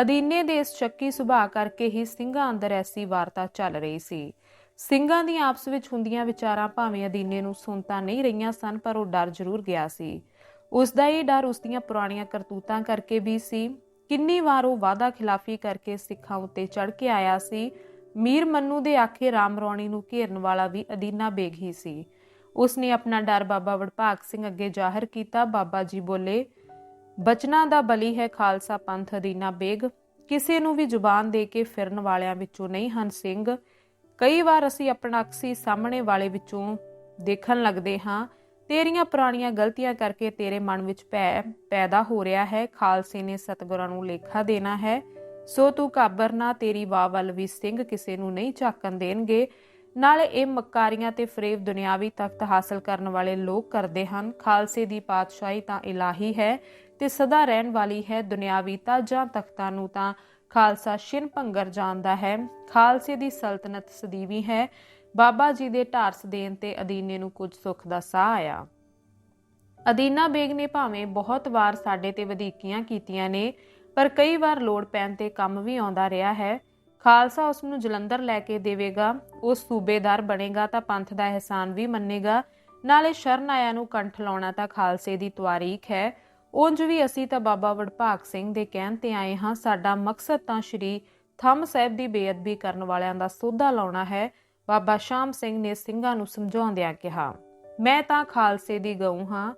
ਅਦੀਨੇ ਦੇ ਇਸ ਸ਼ੱਕੀ ਸੁਭਾਅ ਕਰਕੇ ਹੀ ਸਿੰਘਾਂ ਅੰਦਰ ਐਸੀ ਵਾਰਤਾ ਚੱਲ ਰਹੀ ਸੀ। ਸਿੰਘਾਂ ਦੀਆਂ ਆਪਸ ਵਿੱਚ ਹੁੰਦੀਆਂ ਵਿਚਾਰਾਂ ਭਾਵੇਂ ਅਦੀਨੇ ਨੂੰ ਸੁਣਤਾ ਨਹੀਂ ਰਹੀਆਂ ਸਨ, ਪਰ ਉਹ ਡਰ ਜ਼ਰੂਰ ਗਿਆ ਸੀ। ਉਸ ਦਾ ਇਹ ਡਰ ਉਸ ਦੀਆਂ ਪੁਰਾਣੀਆਂ ਕਰਤੂਤਾਂ ਕਰਕੇ ਵੀ ਸੀ। ਕਿੰਨੀ ਵਾਰ ਉਹ ਵਾਅਦਾ ਖਿਲਾਫੀ ਕਰਕੇ ਸਿੱਖਾਂ ਉੱਤੇ ਚੜ ਕੇ ਆਇਆ ਸੀ, ਮੀਰ ਮੰਨੂ ਦੇ ਆਖੇ ਰਾਮ ਰੌਣੀ ਨੂੰ ਘੇਰਨ ਵਾਲਾ ਵੀ ਅਦੀਨਾ ਬੇਗ ਹੀ ਸੀ। ਉਸ ਨੇ ਆਪਣਾ ਡਰ ਬਾਬਾ ਵਡਭਾਗ ਸਿੰਘ ਅੱਗੇ ਜ਼ਾਹਰ ਕੀਤਾ। ਬਾਬਾ ਜੀ ਬੋਲੇ, ਬਚਨਾ ਦਾ ਬਲੀ ਹੈ ਖਾਲਸਾ ਪੰਥ, ਅਦੀਨਾ ਬੇਗ। ਕਿਸੇ ਨੂੰ ਵੀ ਜ਼ੁਬਾਨ ਦੇ ਕੇ ਫਿਰਨ ਵਾਲਿਆਂ ਵਿੱਚੋਂ ਨਹੀਂ ਹਨ ਸਿੰਘ। ਕਈ ਵਾਰ ਅਸੀਂ ਆਪਣਾ ਅਕਸੀ ਸਾਹਮਣੇ ਵਾਲੇ ਵਿੱਚੋਂ ਦੇਖਣ ਲੱਗਦੇ ਹਾਂ, ਤੇਰੀਆਂ ਪੁਰਾਣੀਆਂ ਗਲਤੀਆਂ ਕਰਕੇ ਤੇਰੇ ਮਨ ਵਿੱਚ ਭੈ ਪੈਦਾ ਹੋ ਰਿਹਾ ਹੈ, ਖਾਲਸੇ ਨੇ ਸਤਗੁਰਾਂ ਨੂੰ ਲੇਖਾ ਦੇਣਾ ਹੈ। ਸੋ ਤੂੰ ਕਾਬਰ ਨਾ, ਤੇਰੀ ਵਾਹ ਵੱਲ ਵੀ ਸਿੰਘ ਕਿਸੇ ਨੂੰ ਨਹੀਂ ਝਾਕਣ ਦੇਣਗੇ। ਨਾਲ ਇਹ ਮੱਕਾਰੀਆਂ ਤੇ ਫਰੇਬ ਦੁਨਿਆਵੀ ਤਖਤ ਹਾਸਲ ਕਰਨ ਵਾਲੇ ਲੋਕ ਕਰਦੇ ਹਨ। ਖਾਲਸੇ ਦੀ ਪਾਤਸ਼ਾਹੀ ਤਾਂ ਇਲਾਹੀ ਹੈ ਤੇ ਸਦਾ ਰਹਿਣ ਵਾਲੀ ਹੈ ਦੁਨਿਆਵੀ ਤਾਜਾਂ ਤਖਤਾਂ ਨੂੰ ਤਾਂ। ਖਾਲਸਾ ਸ਼ਿਨ ਭੰਗਰ ਜਾਣਦਾ ਹੈ। ਖਾਲਸੇ ਦੀ ਸਲਤਨਤ ਸਦੀਵੀ ਹੈ। ਬਾਬਾ ਜੀ ਦੇ ਢਾਰਸ ਦੇਣ ਤੇ ਅਦੀਨੇ ਨੂੰ ਕੁਝ ਸੁੱਖ ਦਾ ਸਾਹ ਆਇਆ। ਅਦੀਨਾ ਬੇਗ ਨੇ ਭਾਵੇਂ ਬਹੁਤ ਵਾਰ ਸਾਡੇ ਤੇ ਵਧੀਕੀਆਂ ਕੀਤੀਆਂ ਨੇ, ਪਰ ਕਈ ਵਾਰ ਲੋੜ ਪੈਣ ਤੇ ਕੰਮ ਵੀ ਆਉਂਦਾ ਰਿਹਾ ਹੈ। ਖਾਲਸਾ ਉਸ ਨੂੰ ਜਲੰਧਰ ਲੈ ਕੇ ਦੇਵੇਗਾ। ਉਹ ਸੂਬੇਦਾਰ ਬਣੇਗਾ ਤਾਂ ਪੰਥ ਦਾ ਅਹਿਸਾਨ ਵੀ ਮੰਨੇਗਾ। ਨਾਲੇ ਸ਼ਰਨ ਆਇਆ ਨੂੰ ਕੰਠ ਲਾਉਣਾ ਤਾਂ ਖਾਲਸੇ ਦੀ ਤਵਾਰੀਖ ਹੈ। ਉਂਝ ਵੀ ਅਸੀਂ ਤਾਂ ਬਾਬਾ ਵਡਭਾਗ ਸਿੰਘ ਦੇ ਕਹਿਣ ਤੇ ਆਏ ਹਾਂ, ਸਾਡਾ ਮਕਸਦ ਤਾਂ ਸ਼੍ਰੀ ਥੰਮ ਸਾਹਿਬ ਦੀ ਬੇਅਦਬੀ ਕਰਨ ਵਾਲਿਆਂ ਦਾ ਸੋਧਾ ਲਾਉਣਾ ਹੈ, ਬਾਬਾ ਸ਼ਾਮ ਸਿੰਘ ਨੇ ਸਿੰਘਾਂ ਨੂੰ ਸਮਝਾਉਂਦਿਆਂ ਕਿਹਾ। ਮੈਂ ਤਾਂ ਖਾਲਸੇ ਦੀ ਗਊ ਹਾਂ।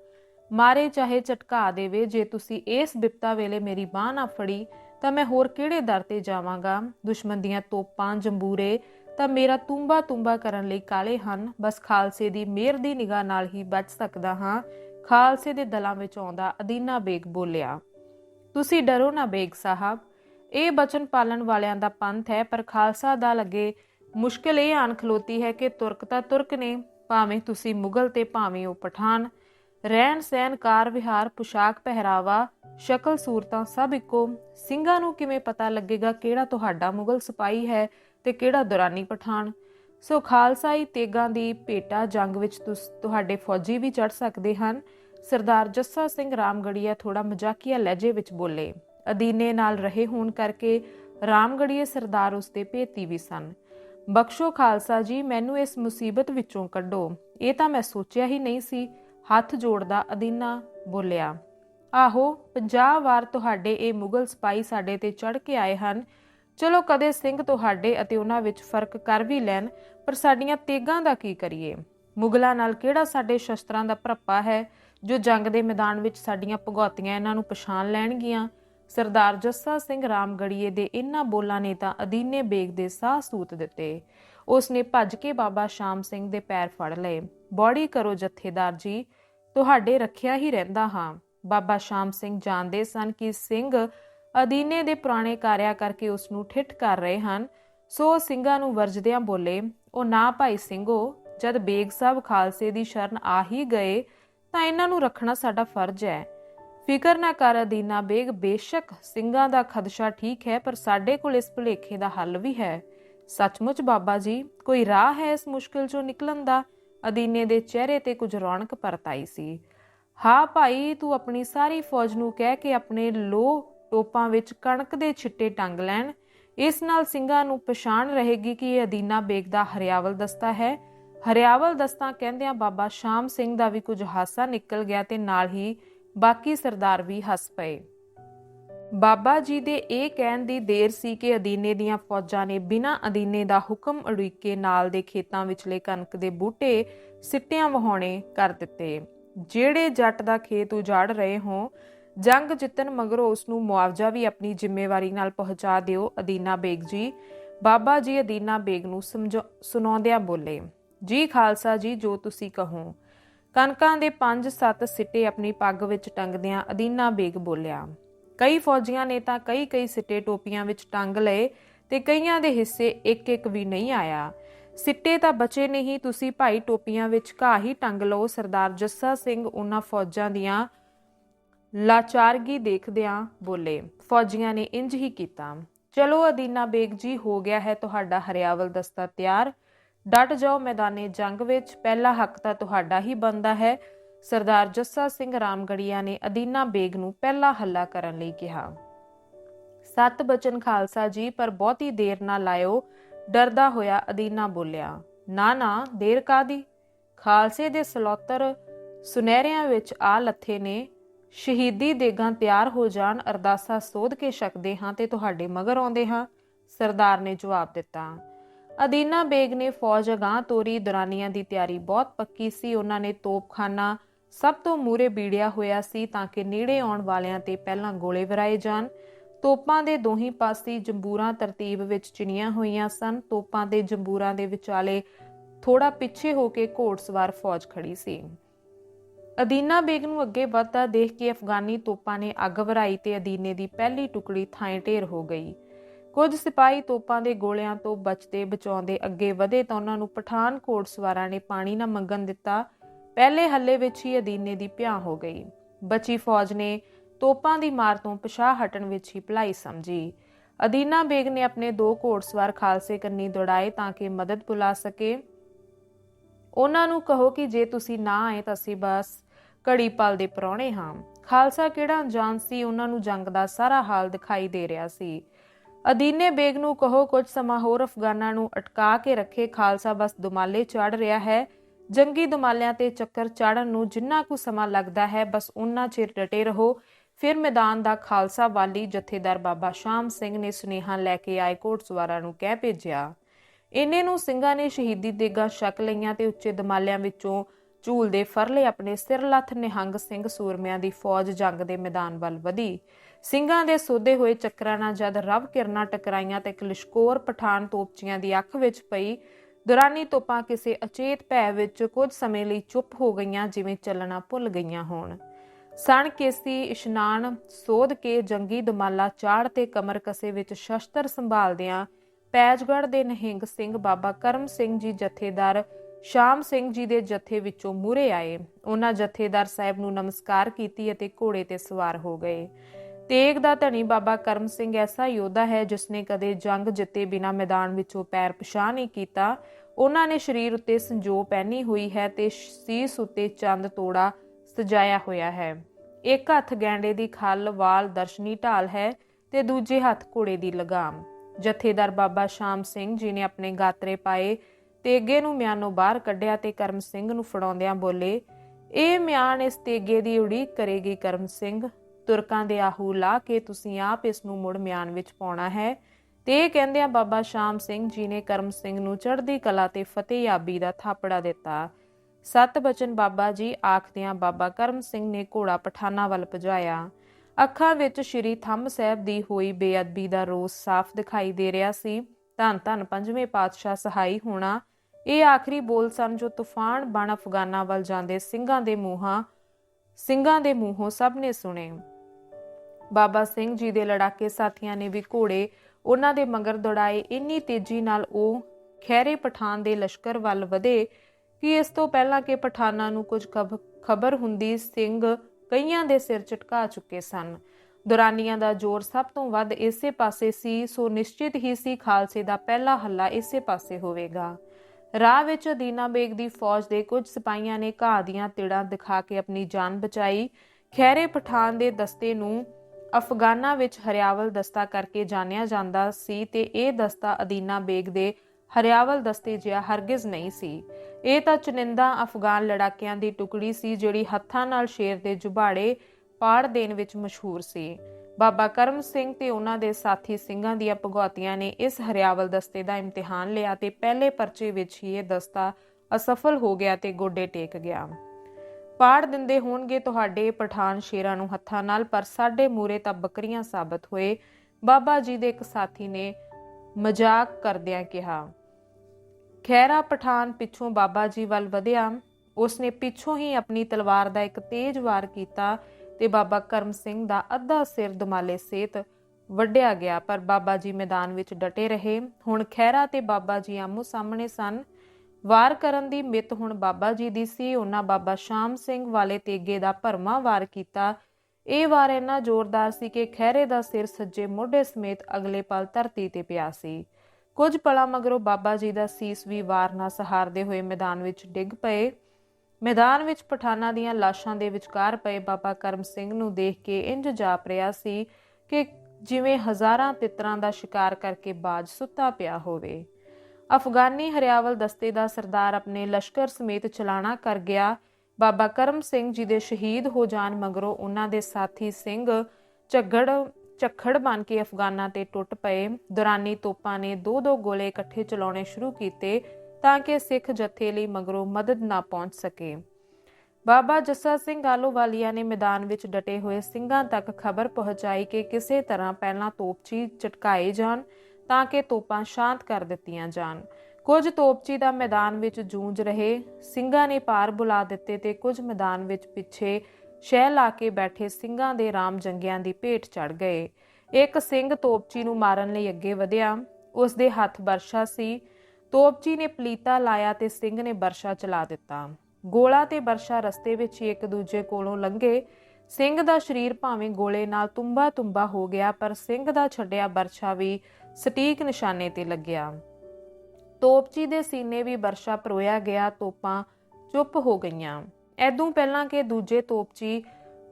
ਮਾਰੇ ਚਾਹੇ ਝਟਕਾ ਦੇਵੇ, ਜੇ ਤੁਸੀਂ ਇਸ ਬਿਪਤਾ ਵੇਲੇ ਮੇਰੀ ਬਾਹ ਨਾ ਫੜੀ, ਤਾਂ ਮੈਂ ਹੋਰ ਕਿਹੜੇ ਦਰ ਤੇ ਜਾਵਾਂਗਾ? ਦੁਸ਼ਮਣ ਦੀਆਂ ਤੋਪਾਂ, ਜੰਬੂਰੇ, ਤਾਂ ਮੇਰਾ ਤੁੰਬਾ ਤੁੰਬਾ ਕਰਨ ਲਈ ਕਾਲੇ ਹਨ। ਬਸ ਖਾਲਸੇ ਦੀ ਮਿਹਰ ਦੀ ਨਿਗਾਹ ਨਾਲ ਹੀ ਬਚ ਸਕਦਾ ਹਾਂ। ਖਾਲਸੇ ਦੇ ਦਲਾਂ ਵਿੱਚ ਆਉਂਦਾ ਅਦੀਨਾ ਬੇਗ ਬੋਲਿਆ, ਤੁਸੀਂ ਡਰੋ ਨਾ ਬੇਗ ਸਾਹਿਬ, ਇਹ ਬਚਨ ਪਾਲਣ ਵਾਲਿਆਂ ਦਾ ਪੰਥ ਹੈ, ਪਰ ਖਾਲਸਾ ਦਾ ਲੱਗੇ ਮੁਸ਼ਕਲ ਇਹ ਆਣ ਖਲੋਤੀ ਹੈ ਕਿ ਤੁਰਕ ਤਾਂ ਤੁਰਕ ਨੇ, ਭਾਵੇਂ ਤੁਸੀਂ ਮੁਗਲ ਤੇ ਭਾਵੇਂ ਉਹ ਪਠਾਨ, ਰਹਿਣ ਸਹਿਣ ਕਾਰ ਵਿਹਾਰ ਪੁਸ਼ਾਕ ਪਹਿਰਾਵਾ, ਸ਼ਕਲ ਸੂਰਤਾਂ ਸਭ ਇੱਕੋ, ਸਿੰਘਾਂ ਨੂੰ ਕਿਵੇਂ ਪਤਾ ਲੱਗੇਗਾ ਕਿਹੜਾ ਤੁਹਾਡਾ ਮੁਗਲ ਸਿਪਾਹੀ ਹੈ ਤੇ ਕਿਹੜਾ ਦੁਰਾਨੀ ਪਠਾਨ? ਸੋ ਖਾਲਸਾਈ ਤੇਗਾਂ ਦੀ ਭੇਟਾ ਜੰਗ ਵਿੱਚ ਤੁਸ- ਤੁਹਾਡੇ ਫੌਜੀ ਵੀ ਚੜ ਸਕਦੇ ਹਨ ਸਰਦਾਰ ਜੱਸਾ ਸਿੰਘ ਰਾਮਗੜੀਆ ਥੋੜਾ ਮਜ਼ਾਕੀਆ ਲਹਿਜੇ ਵਿੱਚ ਬੋਲੇ, ਅਦੀਨੇ ਨਾਲ ਰਹੇ ਹੋਣ ਕਰਕੇ ਰਾਮਗੜੀਏ ਸਰਦਾਰ ਉਸਦੇ ਭੇਤੀ ਵੀ ਸਨ। ਬਖਸ਼ੋ ਖਾਲਸਾ ਜੀ, ਮੈਨੂੰ ਇਸ ਮੁਸੀਬਤ ਵਿੱਚੋਂ ਕੱਢੋ। ਇਹ ਤਾਂ ਮੈਂ ਸੋਚਿਆ ਹੀ ਨਹੀਂ ਸੀ, ਹੱਥ ਜੋੜਦਾ ਅਦੀਨਾ ਬੋਲਿਆ, ਆਹੋ 50 ਵਾਰ ਤੁਹਾਡੇ ਇਹ ਮੁਗਲ ਸਿਪਾਹੀ ਸਾਡੇ ਤੇ ਚੜ ਕੇ ਆਏ ਹਨ। ਚਲੋ ਕਦੇ ਸਿੰਘ ਤੁਹਾਡੇ ਅਤੇ ਉਹਨਾਂ ਵਿੱਚ ਫ਼ਰਕ ਕਰ ਵੀ ਲੈਣ, ਪਰ ਸਾਡੀਆਂ ਤੇਗਾਂ ਦਾ ਕੀ ਕਰੀਏ? ਮੁਗਲਾਂ ਨਾਲ ਕਿਹੜਾ ਸਾਡੇ ਸ਼ਸਤਰਾਂ ਦਾ ਭਰਪਾ ਹੈ? ਜੋ ਜੰਗ ਦੇ ਮੈਦਾਨ ਵਿੱਚ ਸਾਡੀਆਂ ਭਗੌਤੀਆਂ ਇਹਨਾਂ ਨੂੰ ਪਛਾਣ ਲੈਣਗੀਆਂ। ਸਰਦਾਰ ਜੱਸਾ ਸਿੰਘ ਰਾਮਗੜੀਏ ਦੇ ਇਹਨਾਂ ਬੋਲਾਂ ਨੇ ਤਾਂ ਅਦੀਨੇ ਬੇਗ ਦੇ ਸਾਹ ਸੂਤ ਦਿੱਤੇ। ਉਸ ਨੇ ਭੱਜ ਕੇ ਬਾਬਾ ਸ਼ਾਮ ਸਿੰਘ ਦੇ ਪੈਰ ਫੜ ਲਏ। ਬੋੜੀ ਕਰੋ ਜਥੇਦਾਰ ਜੀ, ਤੁਹਾਡੇ ਰੱਖਿਆ ਹੀ ਰਹਿੰਦਾ ਹਾਂ। ਬਾਬਾ ਸ਼ਾਮ ਸਿੰਘ ਜਾਣਦੇ ਸਨ ਕਿ ਸਿੰਘ ਅਦੀਨੇ ਦੇ ਪੁਰਾਣੇ ਕਾਰਿਆ ਕਰਕੇ ਉਸ ਨੂੰ ਠਿੱਠ ਕਰ ਰਹੇ ਹਨ। ਸੋ ਸਿੰਘਾਂ ਨੂੰ ਵਰਜਦਿਆਂ ਬੋਲੇ, ਉਹ ਨਾ ਭਾਈ ਸਿੰਘੋ, ਜਦ ਬੇਗ ਸਾਹਿਬ ਖਾਲਸੇ ਦੀ ਸ਼ਰਨ ਆ ਹੀ ਗਏ ਤਾਂ ਇਹਨਾਂ ਨੂੰ ਰੱਖਣਾ ਸਾਡਾ ਫਰਜ਼ ਹੈ। ਫਿਕਰ ਨਾ ਕਰ, ਅਦੀਨਾ ਬੇਗ, ਬੇਸ਼ੱਕ ਸਿੰਘਾਂ ਦਾ ਖਦਸ਼ਾ ਠੀਕ ਹੈ, ਪਰ ਸਾਡੇ ਕੋਲ ਇਸ ਭੁਲੇਖੇ ਦਾ ਹੱਲ ਵੀ ਹੈ। ਸੱਚਮੁੱਚ ਬਾਬਾ ਜੀ, ਕੋਈ ਰਾਹ ਹੈ ਇਸ ਮੁਸ਼ਕਿਲ ਚੋਂ ਨਿਕਲਣ ਦਾ? ਅਦੀਨੇ ਦੇ ਚਿਹਰੇ ਤੇ ਕੁਝ ਰੌਣਕ ਪਰਤ ਆਈ ਸੀ। ਹਾਂ ਭਾਈ, ਤੂੰ ਆਪਣੀ ਸਾਰੀ ਫੌਜ ਨੂੰ ਕਹਿ ਕੇ ਆਪਣੇ ਲੋ ਟੋਪਾਂ ਵਿੱਚ ਕਣਕ ਦੇ ਛਿੱਟੇ ਟੰਗ ਲੈਣ। ਇਸ ਨਾਲ ਸਿੰਘਾਂ ਨੂੰ ਪਛਾਣ ਰਹੇਗੀ ਕਿ ਇਹ ਅਦੀਨਾ ਬੇਗ ਦਾ ਹਰਿਆਵਲ ਦਸਤਾ ਹੈ। ਹਰਿਆਵਲ ਦਸਤਾ ਕਹਿੰਦਿਆਂ ਬਾਬਾ ਸ਼ਾਮ ਸਿੰਘ ਦਾ ਵੀ ਕੁਝ ਹਾਸਾ ਨਿਕਲ ਗਿਆ ਤੇ ਨਾਲ ਹੀ ਬਾਕੀ ਸਰਦਾਰ ਵੀ ਹੱਸ ਪਏ। ਬਾਬਾ ਜੀ ਦੇ ਇਹ ਕਹਿਣ ਦੀ ਦੇਰ ਸੀ ਕਿ ਅਦੀਨੇ ਦੀਆਂ ਫੌਜਾਂ ਨੇ ਬਿਨਾਂ ਅਦੀਨੇ ਦਾ ਹੁਕਮ ਉਡੀਕੇ ਨਾਲ ਦੇ ਖੇਤਾਂ ਵਿਚਲੇ ਕਣਕ ਦੇ ਬੂਟੇ ਸਿੱਟਿਆਂ ਵਹਾਉਣੇ ਕਰ ਦਿੱਤੇ। ਜਿਹੜੇ ਜੱਟ ਦਾ ਖੇਤ ਉਜਾੜ ਰਹੇ ਹੋ ਜੰਗ ਜਿੱਤਣ ਮਗਰੋਂ ਉਸ ਨੂੰ ਮੁਆਵਜ਼ਾ ਵੀ ਆਪਣੀ ਜ਼ਿੰਮੇਵਾਰੀ ਨਾਲ ਪਹੁੰਚਾ ਦਿਓ, ਅਦੀਨਾ ਬੇਗ ਜੀ। ਬਾਬਾ ਜੀ ਅਦੀਨਾ ਬੇਗ ਨੂੰ ਸੁਣਾਉਂਦਿਆਂ ਬੋਲੇ ਜੀ ਖਾਲਸਾ ਜੀ, ਜੋ ਤੁਸੀਂ ਕਹੋ। ਕਣਕਾਂ ਦੇ 5-7 ਸਿੱਟੇ ਆਪਣੀ ਪੱਗ ਵਿੱਚ ਟੰਗਦਿਆਂ ਅਦੀਨਾ ਬੇਗ ਬੋਲਿਆ, ਕਈ ਫੌਜੀਆਂ ਨੇ ਤਾਂ ਕਈ-ਕਈ ਸਿੱਟੇ ਟੋਪੀਆਂ ਵਿੱਚ ਟੰਗ ਲਏ ਤੇ ਕਈਆਂ ਦੇ ਹਿੱਸੇ ਇੱਕ-ਇੱਕ ਵੀ ਨਹੀਂ ਆਇਆ। ਸਿੱਟੇ ਤਾਂ ਬਚੇ ਨਹੀਂ, ਤੁਸੀਂ ਭਾਈ ਟੋਪੀਆਂ ਵਿੱਚ ਘਾਹ ਹੀ ਟੰਗ ਲਓ। ਸਰਦਾਰ ਜੱਸਾ ਸਿੰਘ ਉਹਨਾਂ ਫੌਜਾਂ ਦੀਆਂ ਲਾਚਾਰਗੀ ਦੇਖਦਿਆਂ ਬੋਲੇ, ਫੌਜੀਆਂ ਨੇ ਇੰਜ ਹੀ ਕੀਤਾ। ਚਲੋ ਅਦੀਨਾ ਬੇਗ ਜੀ, ਹੋ ਗਿਆ ਹੈ ਤੁਹਾਡਾ ਹਰਿਆਵਲ ਦਸਤਾ ਤਿਆਰ। ਡਟ ਜਾਓ ਮੈਦਾਨੇ ਜੰਗ ਵਿੱਚ, ਪਹਿਲਾ ਹੱਕ ਤਾਂ ਤੁਹਾਡਾ ਹੀ ਬਣਦਾ ਹੈ। ਸਰਦਾਰ ਜੱਸਾ ਸਿੰਘ ਰਾਮਗੜੀਆ ਨੇ ਅਦੀਨਾ ਬੇਗ ਨੂੰ ਪਹਿਲਾ ਹੱਲਾ ਕਰਨ ਲਈ ਕਿਹਾ। ਸਤ ਬਚਨ ਖਾਲਸਾ ਜੀ, ਪਰ ਬਹੁਤੀ ਦੇਰ ਨਾ ਲਾਇਓ। ਡਰਦਾ ਹੋਇਆ ਅਦੀਨਾ ਬੋਲਿਆ, ਨਾ ਨਾ, ਦੇਰ ਕਾਦੀ ਖਾਲਸੇ ਦੇ ਸਲੋਤਰ ਸੁਨਹਿਰਿਆਂ ਵਿੱਚ ਆ ਲੱਥੇ ਨੇ। ਸ਼ਹੀਦੀ ਦੇਗਾਂ ਤਿਆਰ ਹੋ ਜਾਣ, ਅਰਦਾਸਾ ਸੋਧ ਕੇ ਛਕਦੇ ਹਾਂ ਤੇ ਤੁਹਾਡੇ ਮਗਰ ਆਉਂਦੇ ਹਾਂ, ਸਰਦਾਰ ਨੇ ਜਵਾਬ ਦਿੱਤਾ। ਅਦੀਨਾ ਬੇਗ ਨੇ ਫੌਜ ਅਗਾਹ ਤੋਰੀ, ਦੁਰਾਨੀਆਂ ਦੀ ਤਿਆਰੀ ਬਹੁਤ ਪੱਕੀ ਸੀ। ਉਹਨਾਂ ਨੇ ਤੋਪਖਾਨਾ ਸਭ ਤੋਂ ਮੂਰੇ ਬੀੜਿਆ ਹੋਇਆ ਸੀ ਤਾਂ ਕਿ ਨੇੜੇ ਆਉਣ ਵਾਲਿਆਂ ਤੇ ਪਹਿਲਾਂ ਗੋਲੇ ਵਰਾਏ ਜਾਣ। ਤੋਪਾਂ ਦੇ ਦੋਹੀ ਪਾਸੇ ਜੰਬੂਰਾਂ ਤਰਤੀਬ ਵਿੱਚ ਚਿਣੀਆਂ ਹੋਈਆਂ ਸਨ। ਤੋਪਾਂ ਦੇ ਜੰਬੂਰਾਂ ਦੇ ਵਿਚਾਲੇ ਥੋੜਾ ਪਿੱਛੇ ਹੋ ਕੇ ਘੋੜਸਵਾਰ ਫੌਜ ਖੜੀ ਸੀ। ਅਦੀਨਾ ਬੇਗ ਨੂੰ ਅੱਗੇ ਵੱਧਦਾ ਦੇਖ ਕੇ ਅਫਗਾਨੀ ਤੋਪਾਂ ਨੇ ਅੱਗ ਵਰਾਈ ਤੇ ਅਦੀਨੇ ਦੀ ਪਹਿਲੀ ਟੁਕੜੀ ਥਾਂ ਢੇਰ ਹੋ ਗਈ। ਕੁਝ ਸਿਪਾਹੀ ਤੋਪਾਂ ਦੇ ਗੋਲਿਆਂ ਤੋਂ ਬਚਦੇ ਬਚਾਉਂਦੇ ਅੱਗੇ ਵਧੇ ਤਾਂ ਉਹਨਾਂ ਨੂੰ ਪਠਾਨ ਘੋੜਸਵਾਰਾਂ ਨੇ ਪਾਣੀ ਨਾ ਮੰਗਣ ਦਿੱਤਾ। ਪਹਿਲੇ ਹੱਲੇ ਵਿੱਚ ਹੀ ਅਦੀਨੇ ਦੀ ਭਿਆ ਹੋ ਗਈ। ਬਚੀ ਫੌਜ ਨੇ ਤੋਪਾਂ ਦੀ ਮਾਰ ਤੋਂ ਪਛਾਹ ਹਟਣ ਵਿੱਚ ਹੀ ਭਲਾਈ ਸਮਝੀ। ਅਦੀਨਾ ਬੇਗ ਨੇ ਆਪਣੇ ਦੋ ਘੋੜਸਵਾਰ ਖਾਲਸੇ ਕੰਨੀ ਦੌੜਾਏ ਤਾਂ ਕਿ ਮਦਦ ਬੁਲਾ ਸਕੇ। ਉਹਨਾਂ ਨੂੰ ਕਹੋ ਕਿ ਜੇ ਤੁਸੀਂ ਨਾ ਆਏ ਤਾਂ ਅਸੀਂ ਬਸ ਘੜੀ ਪਲ ਦੇ ਪਰੌਣੇ ਹਾਂ। ਖਾਲਸਾ ਕਿਹੜਾ ਅਣਜਾਣ ਸੀ, ਉਹਨਾਂ ਨੂੰ ਜੰਗ ਦਾ ਸਾਰਾ ਹਾਲ ਦਿਖਾਈ ਦੇ ਰਿਹਾ ਸੀ। ਅਦੀਨੇ ਬੇਗ ਨੂੰ ਕਹੋ, ਕੁਝ ਸਮਾਂ ਹੋਰ ਅਫਗਾਨਾਂ ਨੂੰ ਅਟਕਾ ਕੇ ਰੱਖੇ। ਖਾਲਸਾ ਬਸ ਦੁਮਾਲੇ ਚੜ ਰਿਹਾ ਹੈ। ਜੰਗੀ ਦੁਮਾਲਿਆਂ ਤੇ ਚੱਕਰ ਚਾੜਨ ਨੂੰ ਜਿੰਨਾ ਕੁ ਸਮਾਂ ਲੱਗਦਾ ਹੈ, ਬਸ ਉਨਾ ਚਿਰ ਡਟੇ ਰਹੋ। ਫਿਰ ਮੈਦਾਨ ਦਾ ਖਾਲਸਾ ਵਾਲੀ ਜਥੇਦਾਰ ਬਾਬਾ ਸ਼ਾਮ ਸਿੰਘ ਨੇ ਸੁਨੇਹਾ ਲੈ ਕੇ ਆਏ ਕੋਟਸਵਾਰਾਂ ਨੂੰ ਕਹਿ ਭੇਜਿਆ। ਇੰਨੇ ਨੂੰ ਸਿੰਘਾਂ ਨੇ ਸ਼ਹੀਦੀ ਦੇਗਾ ਛਕ ਲਈਆਂ ਤੇ ਉੱਚੇ ਦਮਾਲਿਆਂ ਵਿੱਚੋਂ ਝੂਲਦੇ ਫਰਲੇ ਆਪਣੇ ਸਿਰ ਲੱਥ ਨਿਹੰਗ ਸਿੰਘ ਸੂਰਮਿਆਂ ਦੀ ਫੌਜ ਜੰਗ ਦੇ ਮੈਦਾਨ ਵੱਲ ਵਧੀ। ਸਿੰਘਾਂ ਦੇ ਸੋਧੇ ਹੋਏ ਚੱਕਰਾਂ ਨਾਲ ਜਦ ਰਵ ਕਿਰਨਾਂ ਟਕਰਾਈਆਂ ਤੇ ਕਲਿਸ਼ਕੋਰ ਪਠਾਨ ਤੋਪਚੀਆਂ ਦੀ ਅੱਖ ਵਿੱਚ ਪਈ, ਦੁਰਾਨੀ ਤੋਪਾਂ ਕਿਸੇ ਅਚੇਤ ਭੈ ਵਿੱਚ ਕੁਝ ਸਮੇਂ ਲਈ ਚੁੱਪ ਹੋ ਗਈਆਂ ਜਿਵੇਂ ਚੱਲਣਾ ਭੁੱਲ ਗਈਆਂ ਹੋਣ। ਸਣ ਕੇਸੀ ਇਸ਼ਨਾਨ ਸੋਧ ਕੇ ਜੰਗੀ ਦਮਾਲਾ ਚਾੜ ਤੇ ਕਮਰ ਕਸੇ ਵਿੱਚ ਸ਼ਸਤਰ ਸੰਭਾਲਦਿਆਂ ਪੈਜਗੜ ਦੇ ਨਹਿੰਗ ਸਿੰਘ ਬਾਬਾ ਕਰਮ ਸਿੰਘ ਜੀ ਜਥੇਦਾਰ ਸ਼ਾਮ ਸਿੰਘ ਜੀ ਦੇ ਜਥੇ ਵਿੱਚੋਂ ਮੂਰੇ ਆਏ। ਉਹਨਾਂ ਜਥੇਦਾਰ ਸਾਹਿਬ ਨੂੰ ਨਮਸਕਾਰ ਕੀਤੀ ਅਤੇ ਘੋੜੇ ਤੇ ਸਵਾਰ ਹੋ ਗਏ। ਤੇਗ ਦਾ ਧਣੀ ਬਾਬਾ ਕਰਮ ਸਿੰਘ ਐਸਾ ਯੋਧਾ ਹੈ ਜਿਸਨੇ ਕਦੇ ਜੰਗ ਜਿੱਤੇ ਬਿਨਾ ਮੈਦਾਨ ਵਿੱਚੋਂ ਪੈਰ ਪਛਾਣ ਨਹੀਂ ਕੀਤਾ। ਉਹਨਾਂ ਨੇ ਸਰੀਰ ਉੱਤੇ ਸੰਜੋ ਪਹਿਨੀ ਹੋਈ ਹੈ ਤੇ ਸੀਸ ਉੱਤੇ ਚੰਦ ਤੋੜਾ ਸਜਾਇਆ ਹੋਇਆ ਹੈ। ਇੱਕ ਹੱਥ ਗੈਂਡੇ ਦੀ ਖੱਲ ਵਾਲ ਦਰਸ਼ਨੀ ਢਾਲ ਹੈ ਤੇ ਦੂਜੇ ਹੱਥ ਘੋੜੇ ਦੀ ਲਗਾਮ। ਜਥੇਦਾਰ ਬਾਬਾ ਸ਼ਾਮ ਸਿੰਘ ਜੀ ਨੇ ਆਪਣੇ ਗਾਤਰੇ ਪਾਏ, ਤੇਗੇ ਨੂੰ ਮਿਆਨੋਂ ਬਾਹਰ ਕੱਢਿਆ ਤੇ ਕਰਮ ਸਿੰਘ ਨੂੰ ਫੜਾਉਂਦਿਆਂ ਬੋਲੇ, ਇਹ ਮਿਆਨ ਇਸ ਤੇਗੇ ਦੀ ਉਡੀਕ ਕਰੇਗੀ ਕਰਮ ਸਿੰਘ। ਤੁਰਕਾਂ ਦੇ ਆਹੂ ਲਾ ਕੇ ਤੁਸੀਂ ਆਪ ਇਸ ਨੂੰ ਮੁੜ ਮਿਆਨ ਵਿੱਚ ਪਾਉਣਾ ਹੈ। ਤੇ ਇਹ ਕਹਿੰਦਿਆਂ ਬਾਬਾ ਸ਼ਾਮ ਸਿੰਘ ਜੀ ਨੇ ਕਰਮ ਸਿੰਘ ਨੂੰ ਚੜ੍ਹਦੀ ਕਲਾ ਤੇ ਫਤਿਹ ਯਾਬੀ ਦਾ ਥਾਪੜਾ ਦਿੱਤਾ। ਸਤ ਬਚਨ ਬਾਬਾ ਜੀ ਆਖਦਿਆਂ ਬਾਬਾ ਕਰਮ ਸਿੰਘ ਨੇ ਘੋੜਾ ਪਠਾਨਾ ਵੱਲ ਭਜਾਇਆ। ਅੱਖਾਂ ਵਿੱਚ ਸ਼੍ਰੀ ਥੰਮ ਸਾਹਿਬ ਦੀ ਹੋਈ ਬੇਅਦਬੀ ਦਾ ਰੋਸ ਸਾਫ਼ ਦਿਖਾਈ ਦੇ ਰਿਹਾ ਸੀ। ਧੰਨ ਧੰਨ ਪੰਜਵੇਂ ਪਾਤਸ਼ਾਹ ਸਹਾਈ ਹੋਣਾ। ਇਹ ਆਖਰੀ ਬੋਲ ਸਨ ਜੋ ਤੂਫਾਨ ਬਣ ਅਫਗਾਨਾਂ ਵੱਲ ਜਾਂਦੇ ਸਿੰਘਾਂ ਦੇ ਮੂੰਹਾਂ ਸਿੰਘਾਂ ਦੇ ਮੂੰਹੋਂ ਸਭ ਨੇ ਸੁਣੇ। ਬਾਬਾ ਸਿੰਘ ਜੀ ਦੇ ਲੜਾਕੇ ਸਾਥੀਆਂ ਨੇ ਵੀ ਘੋੜੇ, ਉਹਨਾਂ ਦੇ ਮਗਰ ਦੌੜਾਏ। ਇੰਨੀ ਤੇਜ਼ੀ ਨਾਲ ਉਹ ਖੈਰੇ ਪਠਾਨ ਦੇ ਲਸ਼ਕਰ ਵੱਲ ਵਧੇ ਕਿ ਇਸ ਤੋਂ ਪਹਿਲਾਂ ਕਿ ਪਠਾਨਾਂ ਨੂੰ ਕੁਝ ਖਬਰ ਹੁੰਦੀ ਸਿੰਘ ਕਈਆਂ ਦੇ ਸਿਰ ਝਟਕਾ ਚੁੱਕੇ ਸਨ। ਦੁਰਾਨੀਆਂ ਦਾ ਜ਼ੋਰ ਸਭ ਤੋਂ ਵੱਧ ਇਸੇ ਪਾਸੇ ਸੀ, ਸੋ ਨਿਸ਼ਚਿਤ ਹੀ ਸੀ ਖਾਲਸੇ ਦਾ ਪਹਿਲਾ ਹੱਲਾ ਇਸੇ ਪਾਸੇ ਹੋਵੇਗਾ। ਰਾਹ ਵਿੱਚ ਅਦੀਨਾ ਬੇਗ ਦੀ ਫੌਜ ਦੇ ਕੁਝ ਸਿਪਾਹੀਆਂ ਨੇ ਘਾਹ ਦੀਆਂ ਤਿੜਾਂ ਦਿਖਾ ਕੇ ਆਪਣੀ ਜਾਨ ਬਚਾਈ। ਖੈਰੇ ਪਠਾਨ ਦੇ ਦਸਤੇ ਨੂੰ ਅਫਗਾਨਾਂ ਵਿੱਚ ਹਰਿਆਵਲ ਦਸਤਾ ਕਰਕੇ ਜਾਣਿਆ ਜਾਂਦਾ ਸੀ ਤੇ ਇਹ ਦਸਤਾ ਅਦੀਨਾ ਬੇਗ ਦੇ ਹਰਿਆਵਲ ਦਸਤੇ ਜਿਹਾ ਹਰਗਿਜ਼ ਨਹੀਂ ਸੀ। ਇਹ ਤਾਂ ਚੁਨਿੰਦਾ ਅਫਗਾਨ ਲੜਾਕਿਆਂ ਦੀ ਟੁਕੜੀ ਸੀ ਜਿਹੜੀ ਹੱਥਾਂ ਨਾਲ ਸ਼ੇਰ ਦੇ ਜੁਬਾੜੇ ਪਾੜ ਦੇਣ ਵਿੱਚ ਮਸ਼ਹੂਰ ਸੀ। ਬਾਬਾ ਕਰਮ ਸਿੰਘ ਤੇ ਉਹਨਾਂ ਦੇ ਸਾਥੀ ਸਿੰਘਾਂ ਦੀਆਂ ਭਗੌਤੀਆਂ ਨੇ ਇਸ ਹਰਿਆਵਲ ਦਸਤੇ ਦਾ ਇਮਤਿਹਾਨ ਲਿਆ ਤੇ ਪਹਿਲੇ ਪਰਚੇ ਵਿੱਚ ਹੀ ਇਹ ਦਸਤਾ ਅਸਫਲ ਹੋ ਗਿਆ ਤੇ ਗੋਡੇ ਟੇਕ ਗਿਆ। ਪਾੜ ਦਿੰਦੇ ਹੋਣਗੇ ਤੁਹਾਡੇ ਪਠਾਨ ਸ਼ੇਰਾਂ ਨੂੰ ਹੱਥਾਂ ਨਾਲ, ਪਰ ਸਾਡੇ ਮੂਰੇ ਤਾਂ ਬੱਕਰੀਆਂ ਸਾਬਤ ਹੋਏ। ਬਾਬਾ ਜੀ ਦੇ ਇੱਕ ਸਾਥੀ ਨੇ ਮਜ਼ਾਕ ਕਰਦਿਆਂ ਕਿਹਾ ਖੈਰਾ ਪਠਾਨ ਪਿੱਛੋਂ ਬਾਬਾ ਜੀ ਵੱਲ ਵਧਿਆ। ਉਸਨੇ ਪਿੱਛੋਂ ਹੀ ਆਪਣੀ ਤਲਵਾਰ ਦਾ ਇੱਕ ਤੇਜ਼ ਵਾਰ ਕੀਤਾ ਤੇ ਬਾਬਾ ਕਰਮ ਸਿੰਘ ਦਾ ਅੱਧਾ ਸਿਰ ਦੁਮਾਲੇ ਸੇਤ ਵੱਢਿਆ ਗਿਆ। ਪਰ ਬਾਬਾ ਜੀ ਮੈਦਾਨ ਵਿੱਚ ਡਟੇ ਰਹੇ। ਹੁਣ ਖੈਰਾ ਤੇ ਬਾਬਾ ਜੀ ਆਮੋ ਸਾਹਮਣੇ ਸਨ। ਵਾਰ ਕਰਨ ਦੀ ਮਿੱਤ ਹੁਣ ਬਾਬਾ ਜੀ ਦੀ ਸੀ। ਉਹਨਾਂ ਬਾਬਾ ਸ਼ਾਮ ਸਿੰਘ ਵਾਲੇ ਤੇਗੇ ਦਾ ਭਰਮਾ ਵਾਰ ਕੀਤਾ। ਇਹ ਵਾਰ ਇੰਨਾ ਜ਼ੋਰਦਾਰ ਸੀ ਕਿ ਖਹਿਰੇ ਦਾ ਸਿਰ ਸੱਜੇ ਮੋਢੇ ਸਮੇਤ ਅਗਲੇ ਪਲ ਧਰਤੀ ਤੇ ਪਿਆ ਸੀ। ਕੁਝ ਪਲਾਂ ਮਗਰੋਂ ਬਾਬਾ ਜੀ ਦਾ ਸੀਸ ਵੀ ਵਾਰ ਨਾ ਸਹਾਰਦੇ ਹੋਏ ਮੈਦਾਨ ਵਿੱਚ ਡਿੱਗ ਪਏ। ਮੈਦਾਨ ਵਿੱਚ ਪਠਾਨਾਂ ਦੀਆਂ ਲਾਸ਼ਾਂ ਦੇ ਵਿਚਕਾਰ ਪਏ ਬਾਬਾ ਕਰਮ ਸਿੰਘ ਨੂੰ ਦੇਖ ਕੇ ਇੰਜ ਜਾਪ ਰਿਹਾ ਸੀ ਕਿ ਜਿਵੇਂ ਹਜ਼ਾਰਾਂ ਤਿੱਤਰਾਂ ਦਾ ਸ਼ਿਕਾਰ ਕਰਕੇ ਬਾਜ ਸੁੱਤਾ ਪਿਆ ਹੋਵੇ। ਅਫਗਾਨੀ ਹਰਿਆਵਲ ਦਸਤੇ ਦਾ ਸਰਦਾਰ ਆਪਣੇ ਲਸ਼ਕਰ ਸਮੇਤ ਚਲਾਣਾ ਕਰ ਗਿਆ। ਬਾਬਾ ਕਰਮ ਸਿੰਘ ਜੀ ਦੇ ਸ਼ਹੀਦ ਹੋ ਜਾਣ ਮਗਰੋਂ ਉਹਨਾਂ ਦੇ ਸਾਥੀ ਸਿੰਘ ਝੱਗੜ, ਝੱਖੜ ਬਣ ਕੇ ਅਫਗਾਨਾਂ ਤੇ ਟੁੱਟ ਪਏ। ਦੁਰਾਨੀ ਤੋਪਾਂ ਨੇ ਦੋ ਦੋ ਗੋਲੇ ਇਕੱਠੇ ਚਲਾਉਣੇ ਸ਼ੁਰੂ ਕੀਤੇ ਤਾਂ ਕਿ ਸਿੱਖ ਜਥੇ ਲਈ ਮਗਰੋਂ ਮਦਦ ਨਾ ਪਹੁੰਚ ਸਕੇ। ਬਾਬਾ ਜੱਸਾ ਸਿੰਘ ਆਲੋਵਾਲੀਆ ਨੇ ਮੈਦਾਨ ਵਿੱਚ ਡਟੇ ਹੋਏ ਸਿੰਘਾਂ ਤੱਕ ਖਬਰ ਪਹੁੰਚਾਈ ਕਿ ਕਿਸੇ ਤਰ੍ਹਾਂ ਪਹਿਲਾਂ ਤੋਪਚੀ ਝਟਕਾਏ ਜਾਣ। ਤਾਂ ਕਿ ਤੋਪਾਂ ਸ਼ਾਂਤ ਕਰ ਦਿੱਤੀਆਂ ਜਾਣ। ਕੁਝ ਤੋਪਚੀ ਦਾ ਮੈਦਾਨ ਵਿੱਚ ਜੂਝ ਰਹੇ ਸਿੰਘਾਂ ਨੇ ਪਾਰ ਬੁਲਾ ਦਿੱਤੇ ਤੇ ਕੁਝ ਮੈਦਾਨ ਵਿੱਚ ਪਿੱਛੇ ਸ਼ਹਿ ਲਾ ਕੇ ਬੈਠੇ ਸਿੰਘਾਂ ਦੇ ਰਾਮ ਜੰਗਿਆਂ ਦੀ ਭੇਟ ਚੜ ਗਏ। ਇੱਕ ਸਿੰਘ ਤੋਪਚੀ ਨੂੰ ਮਾਰਨ ਲਈ ਅੱਗੇ ਵਧਿਆ। ਉਸ ਦੇ ਹੱਥ ਬਰਸ਼ਾ ਸੀ। ਤੋਪਚੀ ਨੇ ਪਲੀਤਾ ਲਾਇਆ ਤੇ ਸਿੰਘ ਨੇ ਬਰਸ਼ਾ ਚਲਾ ਦਿੱਤਾ। ਗੋਲਾ ਤੇ ਵਰਸ਼ਾ ਰਸਤੇ ਵਿੱਚ ਹੀ ਇੱਕ ਦੂਜੇ ਕੋਲੋਂ ਲੰਘੇ। ਸਿੰਘ ਦਾ ਸਰੀਰ ਭਾਵੇਂ ਗੋਲੇ ਨਾਲ ਤੁੰਬਾ ਤੁੰਬਾ ਹੋ ਗਿਆ, ਪਰ ਸਿੰਘ ਦਾ ਛੱਡਿਆ ਬਰਸ਼ਾ ਵੀ ਸਟੀਕ ਨਿਸ਼ਾਨੇ ਤੇ ਲੱਗਿਆ। ਤੋਪਚੀ ਦੇ ਸੀਨੇ ਵੀ ਵਰਸ਼ਾ ਪਰੋਇਆ ਗਿਆ, ਤੋਪਾਂ ਚੁੱਪ ਹੋ ਗਈਆਂ। ਐਦੋਂ ਪਹਿਲਾਂ ਕਿ ਦੂਜੇ ਤੋਪਚੀ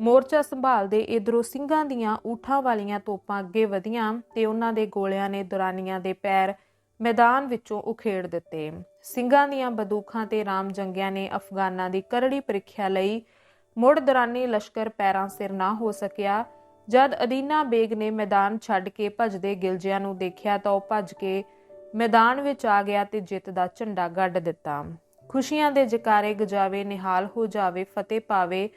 ਮੋਰਚਾ ਸੰਭਾਲਦੇ ਇਧਰੋਂ ਸਿੰਘਾਂ ਦੀਆਂ ਊਠਾਂ ਵਾਲੀਆਂ ਤੋਪਾਂ ਅੱਗੇ ਵਧੀਆਂ ਤੇ ਉਹਨਾਂ ਦੇ ਗੋਲਿਆਂ ਨੇ ਦੁਰਾਨੀਆਂ ਦੇ ਪੈਰ ਮੈਦਾਨ ਵਿੱਚੋਂ ਉਖੇੜ ਦਿੱਤੇ। ਸਿੰਘਾਂ ਦੀਆਂ ਬੰਦੂਕਾਂ ਤੇ ਰਾਮ ਜੰਗਿਆਂ ਨੇ ਅਫਗਾਨਾਂ ਦੀ ਕਰੜੀ ਪ੍ਰੀਖਿਆ ਲਈ ਮੁੜ ਦਰਾਨੀ ਲਸ਼ਕਰ ਪੈਰਾਂ ਸਿਰ ਨਾ ਹੋ ਸਕਿਆ। ਜਦ ਅਦੀਨਾ ਬੇਗ ਨੇ ਮੈਦਾਨ ਛੱਡ ਕੇ ਭੱਜਦੇ ਗਿਲਜਿਆਂ ਨੂੰ ਦੇਖਿਆ ਤਾਂ ਉਹ ਭੱਜ ਕੇ ਮੈਦਾਨ ਵਿੱਚ ਆ ਗਿਆ ਤੇ ਜਿੱਤ ਦਾ ਝੰਡਾ ਗੱਡ ਦਿੱਤਾ। ਖੁਸ਼ੀਆਂ ਦੇ ਜਕਾਰੇ ਗਜਾਵੇ, ਨਿਹਾਲ ਹੋ ਜਾਵੇ, ਫਤਿਹ ਪਾਵੇ,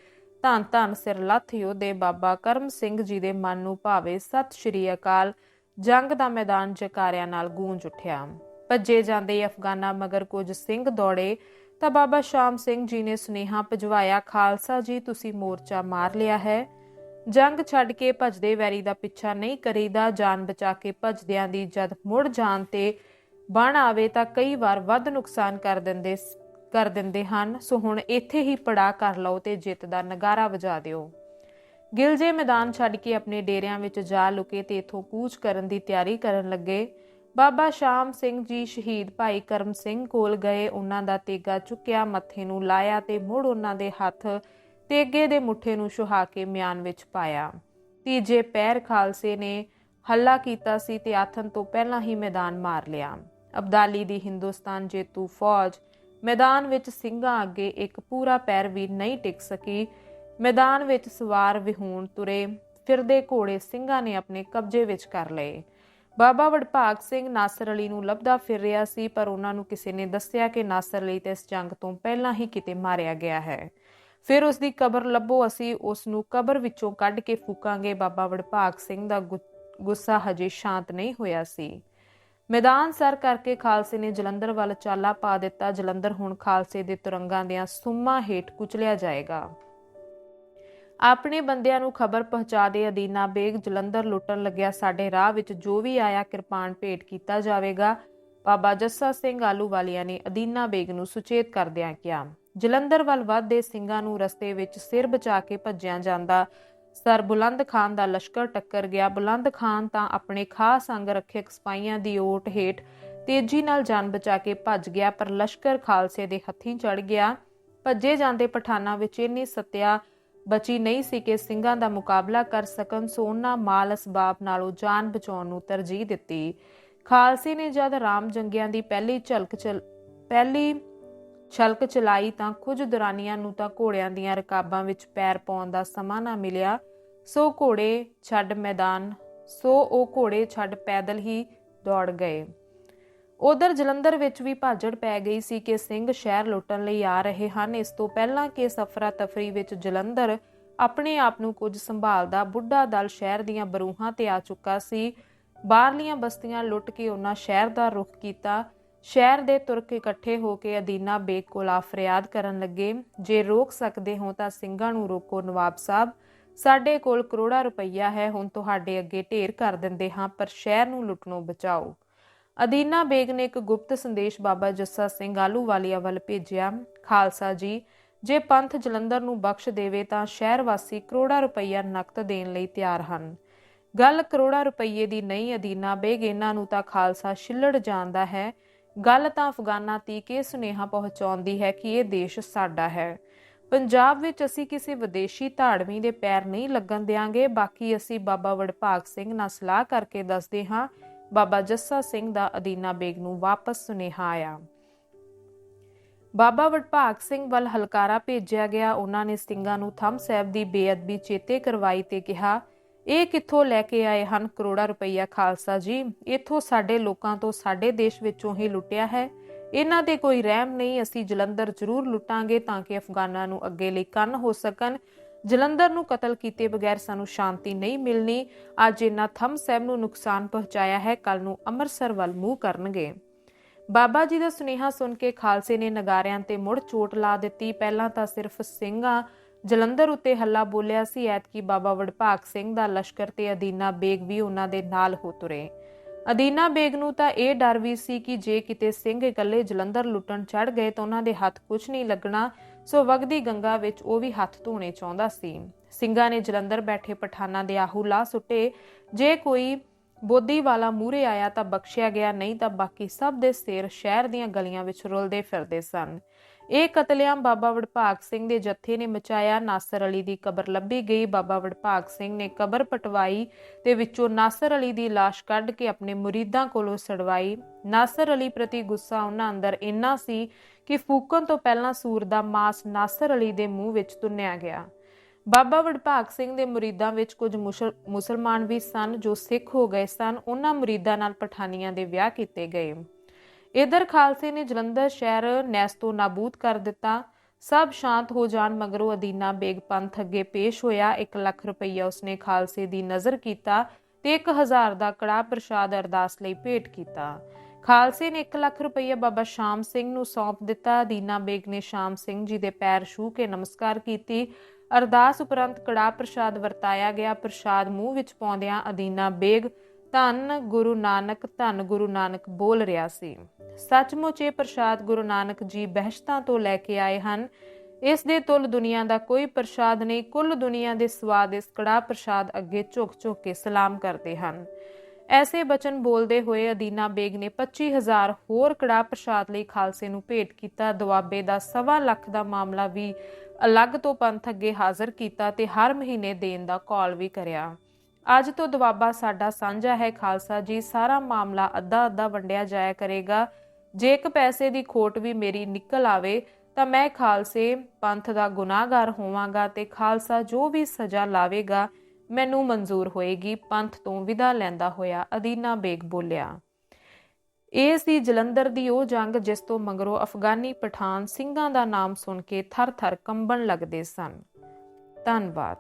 ਧੰਨ ਧੰਨ ਸਿਰ ਲੱਥ ਯੋਧੇ, ਬਾਬਾ ਕਰਮ ਸਿੰਘ ਜੀ ਦੇ ਮਨ ਨੂੰ ਭਾਵੇ, ਸਤਿ ਸ਼੍ਰੀ ਅਕਾਲ। ਜੰਗ ਦਾ ਮੈਦਾਨ ਜਕਾਰਿਆਂ ਨਾਲ ਗੂੰਜ ਉੱਠਿਆ। ਭੱਜੇ ਜਾਂਦੇ ਅਫਗਾਨਾ ਮਗਰ ਕੁਝ ਸਿੰਘ ਦੌੜੇ ਤਾਂ ਬਾਬਾ ਸ਼ਾਮ ਸਿੰਘ ਜੀ ਨੇ ਸੁਨੇਹਾ ਭਜਵਾਇਆ, ਖਾਲਸਾ ਜੀ, ਤੁਸੀਂ ਮੋਰਚਾ ਮਾਰ ਲਿਆ ਹੈ। ਜੰਗ ਛੱਡ ਕੇ ਭਜਦੇ ਵੈਰੀ ਦਾ ਪਿੱਛਾ ਨਹੀਂ ਕਰੀਦਾ, ਜਾਨ ਬਚਾ ਕੇ ਭਜਦਿਆਂ ਦੀ ਜਦ ਮੁੜ ਜਾਣ ਤੇ ਬਣ ਆਵੇ ਤਾਂ ਕਈ ਵਾਰ ਵੱਧ ਨੁਕਸਾਨ ਕਰ ਦਿੰਦੇ ਕਰ ਦਿੰਦੇ ਹਨ। ਸੋ ਹੁਣ ਇੱਥੇ ਹੀ ਪੜਾ ਕਰ ਲਓ ਤੇ ਜਿੱਤ ਦਾ ਨਗਾਰਾ ਵਜਾ ਦਿਓ। ਗਿਲਜੇ ਮੈਦਾਨ ਛੱਡ ਕੇ ਆਪਣੇ ਡੇਰਿਆਂ ਵਿੱਚ ਜਾ ਲੁਕੇ ਤੇ ਇਥੋਂ ਕੂਚ ਕਰਨ ਦੀ ਤਿਆਰੀ ਕਰਨ ਲੱਗੇ। ਬਾਬਾ ਸ਼ਾਮ ਸਿੰਘ ਜੀ ਸ਼ਹੀਦ ਭਾਈ ਕਰਮ ਸਿੰਘ ਕੋਲ ਗਏ। ਉਹਨਾਂ ਦਾ ਤੇਗਾ ਚੁੱਕਿਆ, ਮੱਥੇ ਨੂੰ ਲਾਇਆ ਤੇ ਮੁੜ ਉਹਨਾਂ ਦੇ ਹੱਥ ਤੇਗੇ ਦੇ ਮੁੱਠੇ ਨੂੰ ਸੁਹਾ ਕੇ ਮਿਆਨ ਵਿੱਚ ਪਾਇਆ। ਤੀਜੇ ਪੈਰ ਖਾਲਸੇ ਨੇ ਹੱਲਾ ਕੀਤਾ ਸੀ ਤੇ ਆਥਨ ਤੋਂ ਪਹਿਲਾਂ ਹੀ ਮੈਦਾਨ ਮਾਰ ਲਿਆ। ਅਬਦਾਲੀ ਦੀ ਹਿੰਦੁਸਤਾਨ ਜੇਤੂ ਫੌਜ ਮੈਦਾਨ ਵਿੱਚ ਸਿੰਘਾਂ ਅੱਗੇ ਇੱਕ ਪੂਰਾ ਪੈਰ ਵੀ ਨਹੀਂ ਟਿਕ ਸਕੀ। ਮੈਦਾਨ ਵਿੱਚ ਸਵਾਰ ਵਿਹੂਣ ਤੁਰੇ, ਫਿਰਦੇ ਘੋੜੇ ਸਿੰਘਾਂ ਨੇ ਆਪਣੇ ਕਬਜ਼ੇ ਵਿੱਚ ਕਰ ਲਏ। ਬਾਬਾ ਵਡਭਾਗ ਸਿੰਘ ਨਾਸਰ ਅਲੀ ਨੂੰ ਲੱਭਦਾ ਫਿਰ ਰਿਹਾ ਸੀ, ਪਰ ਉਹਨਾਂ ਨੂੰ ਕਿਸੇ ਨੇ ਦੱਸਿਆ ਕਿ ਨਾਸਰ ਅਲੀ ਤੇ ਇਸ ਜੰਗ ਤੋਂ ਪਹਿਲਾਂ ਹੀ ਕਿਤੇ ਮਾਰਿਆ ਗਿਆ ਹੈ। ਫਿਰ ਉਸ ਦੀ ਕਬਰ ਲੱਭੋ, ਅਸੀਂ ਉਸ ਨੂੰ ਕਬਰ ਵਿੱਚੋਂ ਕੱਢ ਕੇ ਫੂਕਾਂਗੇ। ਬਾਬਾ ਵਡਭਾਗ ਸਿੰਘ ਦਾ ਗੁੱਸਾ ਹਜੇ ਸ਼ਾਂਤ ਨਹੀਂ ਹੋਇਆ ਸੀ। ਮੈਦਾਨ ਸਰ ਕਰਕੇ ਖਾਲਸੇ ਨੇ ਜਲੰਧਰ ਵੱਲ ਚਾਲਾ ਪਾ ਦਿੱਤਾ। ਜਲੰਧਰ ਹੁਣ ਖਾਲਸੇ ਦੇ ਤੁਰੰਗਾਂ ਦੀਆਂ ਸੁੰਮਾਂ ਹੇਠ ਕੁਚਲਿਆ ਜਾਏਗਾ। ਆਪਣੇ ਬੰਦਿਆਂ ਨੂੰ ਖਬਰ ਪਹੁੰਚਾ ਦੇ ਅਦੀਨਾ ਬੇਗ, ਜਲੰਧਰ ਲੁੱਟਣ ਲੱਗਿਆ। ਸਾਡੇ ਰਾਹ ਵਿੱਚ ਜੋ ਵੀ ਆਇਆ, ਕਿਰਪਾਨ ਭੇਟ ਕੀਤਾ ਜਾਵੇਗਾ। ਬਾਬਾ ਜੱਸਾ ਸਿੰਘ ਆਲੂ ਆਲੂਵਾਲੀਆ ਨੇ ਅਦੀਨਾ ਬੇਗ ਨੂੰ ਸੁਚੇਤ ਕਰਦਿਆਂ ਕਿਹਾ। ਜਲੰਧਰ ਵੱਲ ਵੱਧਦੇ ਸਿੰਘਾਂ ਨੂੰ ਰਸਤੇ ਵਿੱਚ ਸਿਰ ਬਚਾ ਕੇ ਭੱਜਿਆ ਜਾਂਦਾ। ਸਰ ਬੁਲੰਦ ਖਾਨ ਦਾ ਲਸ਼ਕਰ ਟੱਕਰ ਗਿਆ। ਬੁਲੰਦ ਖਾਨ ਤਾਂ ਆਪਣੇ ਖਾਸ ਅੰਗ ਰੱਖਿਅਕ ਸਿਪਾਹੀਆਂ ਦੀ ਓਟ ਹੇਠ ਤੇਜ਼ੀ ਨਾਲ ਜਾਨ ਬਚਾ ਕੇ ਭੱਜ ਗਿਆ, ਪਰ ਲਸ਼ਕਰ ਖਾਲਸੇ ਦੇ ਹੱਥੀਂ ਚੜ ਗਿਆ। ਭੱਜੇ ਜਾਂਦੇ ਪਠਾਨਾਂ ਵਿੱਚ ਇੰਨੀ ਸਤਿਆ ਬਚੀ ਨਹੀਂ ਸੀ ਕਿ ਸਿੰਘਾਂ ਦਾ ਮੁਕਾਬਲਾ ਕਰ ਸਕਣ ਸੋਨਾ ਉਹਨਾਂ ਮਾਲ ਅਸਬਾਬ ਨਾਲੋਂ ਜਾਨ ਬਚਾਉਣ ਨੂੰ ਤਰਜੀਹ ਦਿੱਤੀ। ਖਾਲਸੇ ਨੇ ਜਦ ਰਾਮ ਜੰਗਿਆਂ ਦੀ ਪਹਿਲੀ ਝਲਕ ਚਲ ਪਹਿਲੀ ਛਲਕ ਚਲਾਈ ਤਾਂ ਕੁਝ ਦੁਰਾਨੀਆਂ ਨੂੰ ਤਾਂ ਘੋੜਿਆਂ ਦੀਆਂ ਰਕਾਬਾਂ ਵਿੱਚ ਪੈਰ ਪਾਉਣ ਦਾ ਸਮਾਂ ਨਾ ਮਿਲਿਆ। ਸੋ ਘੋੜੇ ਛੱਡ ਮੈਦਾਨ, ਸੋ ਉਹ ਘੋੜੇ ਛੱਡ ਪੈਦਲ ਹੀ ਦੌੜ ਗਏ। ਉਧਰ ਜਲੰਧਰ ਵਿੱਚ ਵੀ ਭਾਜੜ ਪੈ ਗਈ ਸੀ ਕਿ ਸਿੰਘ ਸ਼ਹਿਰ ਲੁੱਟਣ ਲਈ ਆ ਰਹੇ ਹਨ। ਇਸ ਤੋਂ ਪਹਿਲਾਂ ਕਿ ਸਫਰਾ ਤਫਰੀ ਵਿੱਚ ਜਲੰਧਰ ਆਪਣੇ ਆਪ ਨੂੰ ਕੁਝ ਸੰਭਾਲਦਾ ਬੁੱਢਾ ਦਲ ਸ਼ਹਿਰ ਦੀਆਂ ਬਰੂਹਾਂ ਤੇ ਆ ਚੁੱਕਾ ਸੀ। ਬਾਹਰਲੀਆਂ ਬਸਤੀਆਂ ਲੁੱਟ ਕੇ ਉਹਨਾਂ ਸ਼ਹਿਰ ਦਾ ਰੁਖ ਕੀਤਾ। ਸ਼ਹਿਰ ਦੇ ਤੁਰਕ ਇਕੱਠੇ ਹੋ ਕੇ ਅਦੀਨਾ ਬੇਗ ਕੋਲ ਆ ਫਰਿਆਦ ਕਰਨ ਲੱਗੇ। ਜੇ ਰੋਕ ਸਕਦੇ ਹੋ ਤਾਂ ਸਿੰਘਾਂ ਨੂੰ ਰੋਕੋ, ਨਵਾਬ ਸਾਹਿਬ। ਸਾਡੇ ਕੋਲ ਕਰੋੜਾ ਰੁਪਈਆ ਹੈ, ਹੁਣ ਤੁਹਾਡੇ ਅੱਗੇ ਢੇਰ ਕਰ ਦਿੰਦੇ ਹਾਂ, ਪਰ ਸ਼ਹਿਰ ਨੂੰ ਲੁੱਟਣੋਂ ਬਚਾਓ। ਅਦੀਨਾ ਬੇਗ ਨੇ ਇੱਕ ਗੁਪਤ ਸੰਦੇਸ਼ ਬਾਬਾ ਜੱਸਾ ਸਿੰਘ ਆਲੂਵਾਲੀਆ ਵੱਲ ਭੇਜਿਆ। ਖਾਲਸਾ ਜੀ, ਜੇ ਪੰਥ ਜਲੰਧਰ ਨੂੰ ਬਖਸ਼ ਦੇਵੇ ਤਾਂ ਸ਼ਹਿਰ ਵਾਸੀ ਕਰੋੜਾ ਰੁਪਈਆ ਨਕਦ ਦੇਣ ਲਈ ਤਿਆਰ ਹਨ। ਗੱਲ ਕਰੋੜਾ ਰੁਪਈਏ ਦੀ ਨਹੀਂ, ਅਦੀਨਾ ਬੇਗ ਇਹਨਾਂ ਨੂੰ ਤਾਂ ਖਾਲਸਾ ਛਿੱਲੜ ਜਾਣਦਾ ਹੈ। ਗੱਲ ਤਾਂ ਅਫਗਾਨਾਂ ਤੀਕ ਇਹ ਸੁਨੇਹਾ ਪਹੁੰਚਾਉਂਦੀ ਹੈ ਕਿ ਇਹ ਦੇਸ਼ ਸਾਡਾ ਹੈ। ਪੰਜਾਬ ਵਿੱਚ ਅਸੀਂ ਕਿਸੇ ਵਿਦੇਸ਼ੀ ਧਾੜਵੀ ਦੇ ਪੈਰ ਨਹੀਂ ਲੱਗਣ ਦੇਾਂਗੇ ਬਾਕੀ ਅਸੀਂ ਬਾਬਾ ਵਡਭਾਗ ਸਿੰਘ ਨਾਲ ਸਲਾਹ ਕਰਕੇ ਦੱਸਦੇ ਹਾਂ। ਬਾਬਾ ਜੱਸਾ ਸਿੰਘ ਦਾ ਅਦੀਨਾ ਬੇਗ ਨੂੰ ਵਾਪਸ ਸੁਨੇਹਾ ਆਇਆ। ਬਾਬਾ ਵਡਭਾਗ ਸਿੰਘ ਵੱਲ ਹਲਕਾਰਾ ਭੇਜਿਆ ਗਿਆ। ਉਹਨਾਂ ਨੇ ਸਿੰਘਾਂ ਨੂੰ ਥੰਮ ਸਾਹਿਬ ਦੀ ਬੇਅਦਬੀ ਚੇਤੇ ਕਰਵਾਈ ਤੇ ਕਿਹਾ ਇਹ ਕਿੱਥੋਂ ਲੈ ਕੇ ਆਏ ਹਨ ਕਰੋੜਾ ਰੁਪਈਆ ਖਾਲਸਾ ਜੀ? ਇੱਥੋਂ ਸਾਡੇ ਲੋਕਾਂ ਤੋਂ ਸਾਡੇ ਦੇਸ਼ ਵਿੱਚੋਂ ਹੀ ਲੁੱਟਿਆ ਹੈ। ਇਹਨਾਂ ਦੇ ਕੋਈ ਰਹਿਮ ਨਹੀਂ, ਅਸੀਂ ਜਲੰਧਰ ਜ਼ਰੂਰ ਲੁੱਟਾਂਗੇ ਤਾਂ ਕਿ ਅਫਗਾਨਾਂ ਨੂੰ ਅੱਗੇ ਲਈ ਕੰਨ ਹੋ ਸਕਣ। ਜਲੰਧਰ ਨੂੰ ਕਤਲ ਕੀਤੇ ਬਗੈਰ ਸਾਨੂੰ ਸ਼ਾਂਤੀ ਨਹੀਂ ਮਿਲਣੀ। ਅੱਜ ਇਹਨਾਂ ਥੰਮ ਸਾਹਿਬ ਨੂੰ ਨੁਕਸਾਨ ਪਹੁੰਚਾਇਆ ਹੈ ਕੱਲ ਨੂੰ ਅੰਮ੍ਰਿਤਸਰ ਵੱਲ ਮੂੰਹ ਕਰਨਗੇ। ਬਾਬਾ ਜੀ ਦਾ ਸੁਨੇਹਾ ਸੁਣ ਕੇ ਖਾਲਸੇ ਨੇ ਨਗਾਰਿਆਂ ਤੇ ਮੁੜ ਚੋਟ ਲਾ ਦਿੱਤੀ। ਪਹਿਲਾਂ ਤਾਂ ਸਿਰਫ ਸਿੰਘਾਂ ਜਲੰਧਰ ਉੱਤੇ ਹੱਲਾ ਬੋਲਿਆ ਸੀ, ਐਤਕੀ ਬਾਬਾ ਵਡਭਾਗ ਸਿੰਘ ਦਾ ਲਸ਼ਕਰ ਤੇ ਅਦੀਨਾ ਬੇਗ ਵੀ ਉਹਨਾਂ ਦੇ ਨਾਲ ਹੋ ਤੁਰੇ। ਅਦੀਨਾ ਬੇਗ ਨੂੰ ਤਾਂ ਇਹ ਡਰ ਵੀ ਸੀ ਕਿ ਜੇ ਕਿਤੇ ਸਿੰਘ ਇਕੱਲੇ ਜਲੰਧਰ ਲੁੱਟਣ ਚੜ ਗਏ ਤਾਂ ਉਹਨਾਂ ਦੇ ਹੱਥ ਕੁਝ ਨਹੀਂ ਲੱਗਣਾ, ਸੋ ਵਗਦੀ ਗੰਗਾ ਵਿੱਚ ਉਹ ਵੀ ਹੱਥ ਧੋਣੇ ਚਾਹੁੰਦਾ ਸੀ। ਸਿੰਘਾਂ ਨੇ ਜਲੰਧਰ ਬੈਠੇ ਪਠਾਨਾਂ ਦੇ ਆਹੂ ਲਾ ਸੁੱਟੇ। ਜੇ ਕੋਈ ਬੋਦੀ ਵਾਲਾ ਮੂਰੇ ਆਇਆ ਤਾਂ ਬਖਸ਼ਿਆ ਗਿਆ, ਨਹੀਂ ਤਾਂ ਬਾਕੀ ਸਭ ਦੇ ਸਿਰ ਸ਼ਹਿਰ ਦੀਆਂ ਗਲੀਆਂ ਵਿੱਚ ਰੁਲਦੇ ਫਿਰਦੇ ਸਨ। ਇਹ ਕਤਲੇਆਮ ਬਾਬਾ ਵਡਭਾਗ ਸਿੰਘ ਦੇ ਜੱਥੇ ਨੇ ਮਚਾਇਆ। ਨਾਸਰ ਅਲੀ ਦੀ ਕਬਰ ਲੱਭੀ ਗਈ। ਬਾਬਾ ਵਡਭਾਗ ਸਿੰਘ ਨੇ ਕਬਰ ਪਟਵਾਈ ਤੇ ਵਿੱਚੋਂ ਨਾਸਰ ਅਲੀ ਦੀ লাশ ਕੱਢ ਕੇ ਆਪਣੇ ਮੁਰੀਦਾਂ ਕੋਲੋਂ ਸੜਵਾਈ। ਨਾਸਰ ਅਲੀ ਪ੍ਰਤੀ ਗੁੱਸਾ ਉਹਨਾਂ ਅੰਦਰ ਇੰਨਾ ਸੀ ਕਿ ਫੂਕਣ ਤੋਂ ਪਹਿਲਾਂ ਸੂਰ ਦਾ ਮਾਸ ਨਾਸਰ ਅਲੀ ਦੇ ਮੂੰਹ ਵਿੱਚ ਤੁੰਨਿਆ ਗਿਆ। ਬਾਬਾ ਵਡਭਾਗ ਸਿੰਘ ਦੇ ਮੁਰੀਦਾਂ ਵਿੱਚ ਕੁਝ ਮੁਸਲਮਾਨ ਵੀ ਸਨ ਜੋ ਸਿੱਖ ਹੋ ਗਏ ਸਨ। ਉਹਨਾਂ ਮੁਰੀਦਾਂ ਨਾਲ ਪਠਾਨੀਆਂ ਦੇ ਵਿਆਹ ਕੀਤੇ ਗਏ। ਇਧਰ ਖਾਲਸੇ ਨੇ ਜਲੰਧਰ ਸ਼ਹਿਰ ਨੈਸਤੋ ਨਾਬੂਦ ਕਰ ਦਿੱਤਾ। ਸਭ ਸ਼ਾਂਤ ਹੋ ਜਾਣ ਮਗਰੋਂ ਅਦੀਨਾ ਬੇਗ ਪੰਥ ਅੱਗੇ ਪੇਸ਼ ਹੋਇਆ। 1 ਲੱਖ ਰੁਪਈਆ ਉਸਨੇ ਖਾਲਸੇ ਦੀ ਨਜ਼ਰ ਕੀਤਾ ਤੇ 1000 ਦਾ ਕੜਾ ਪ੍ਰਸ਼ਾਦ ਅਰਦਾਸ ਲਈ ਭੇਟ ਕੀਤਾ। ਖਾਲਸੇ ਨੇ 1 ਲੱਖ ਰੁਪਈਆ ਬਾਬਾ ਸ਼ਾਮ ਸਿੰਘ ਨੂੰ ਸੌਂਪ ਦਿੱਤਾ। ਅਦੀਨਾ ਬੇਗ ਨੇ ਸ਼ਾਮ ਸਿੰਘ ਜੀ ਦੇ ਪੈਰ ਛੂ ਕੇ ਨਮਸਕਾਰ ਕੀਤੀ। ਅਰਦਾਸ ਉਪਰੰਤ ਕੜਾ ਪ੍ਰਸ਼ਾਦ ਵਰਤਾਇਆ ਗਿਆ। ਪ੍ਰਸ਼ਾਦ ਮੂੰਹ ਵਿੱਚ ਪਾਉਂਦਿਆਂ ਅਦੀਨਾ ਬੇਗ ਧੰਨ ਗੁਰੂ ਨਾਨਕ ਧੰਨ ਗੁਰੂ ਨਾਨਕ ਬੋਲ ਰਿਹਾ ਸੀ। ਸੱਚਮੁੱਚ ਇਹ ਪ੍ਰਸ਼ਾਦ ਗੁਰੂ ਨਾਨਕ ਜੀ ਬਹਿਸ਼ਤਾਂ ਤੋਂ ਲੈ ਕੇ ਆਏ ਹਨ। ਇਸ ਦੇ ਤੁਲ ਦੁਨੀਆ ਦਾ ਕੋਈ ਪ੍ਰਸ਼ਾਦ ਨਹੀਂ, ਕੁੱਲ ਦੁਨੀਆ ਦੇ ਸਵਾਦ ਇਸ ਕੜਾ ਪ੍ਰਸ਼ਾਦ ਅੱਗੇ ਝੁਕ ਝੁਕ ਕੇ ਸਲਾਮ ਕਰਦੇ ਹਨ। ਐਸੇ ਬਚਨ ਬੋਲਦੇ ਹੋਏ ਅਦੀਨਾ ਬੇਗ ਨੇ 25000 ਹੋਰ ਕੜਾ ਪ੍ਰਸ਼ਾਦ ਲਈ ਖਾਲਸੇ ਨੂੰ ਭੇਟ ਕੀਤਾ। ਦੁਆਬੇ ਦਾ ਸਵਾ ਲੱਖ ਦਾ ਮਾਮਲਾ ਵੀ ਅਲੱਗ ਤੋਂ ਪੰਥ ਅੱਗੇ ਹਾਜ਼ਰ ਕੀਤਾ ਤੇ ਹਰ ਮਹੀਨੇ ਦੇਣ ਦਾ ਕਾਲ ਵੀ ਕਰਿਆ। ਅੱਜ ਤੋਂ ਦੁਆਬਾ ਸਾਡਾ ਸਾਂਝਾ ਹੈ। ਖਾਲਸਾ ਜੀ, ਸਾਰਾ ਮਾਮਲਾ ਅੱਧਾ ਅੱਧਾ ਵੰਡਿਆ ਜਾਇਆ ਕਰੇਗਾ। ਜੇ ਇੱਕ ਪੈਸੇ ਦੀ ਖੋਟ ਵੀ ਮੇਰੀ ਨਿਕਲ ਆਵੇ, ਤਾਂ ਮੈਂ ਖਾਲਸੇ ਪੰਥ ਦਾ ਗੁਨਾਹਗਾਰ ਹੋਵਾਂਗਾ ਤੇ ਖਾਲਸਾ ਜੋ ਵੀ ਸਜ਼ਾ ਲਾਵੇਗਾ, ਮੈਨੂੰ ਮਨਜ਼ੂਰ ਹੋਏਗੀ, ਪੰਥ ਤੋਂ ਵਿਦਾ ਲੈਂਦਾ ਹੋਇਆ ਅਦੀਨਾ ਬੇਗ ਬੋਲਿਆ। ਇਹ ਸੀ ਜਲੰਧਰ ਦੀ ਉਹ ਜੰਗ ਜਿਸ ਤੋਂ ਮਗਰੋਂ ਅਫਗਾਨੀ ਪਠਾਨ ਸਿੰਘਾਂ ਦਾ ਨਾਮ ਸੁਣ ਕੇ ਥਰ-ਥਰ ਕੰਬਣ ਲੱਗਦੇ ਸਨ। ਧੰਨਵਾਦ।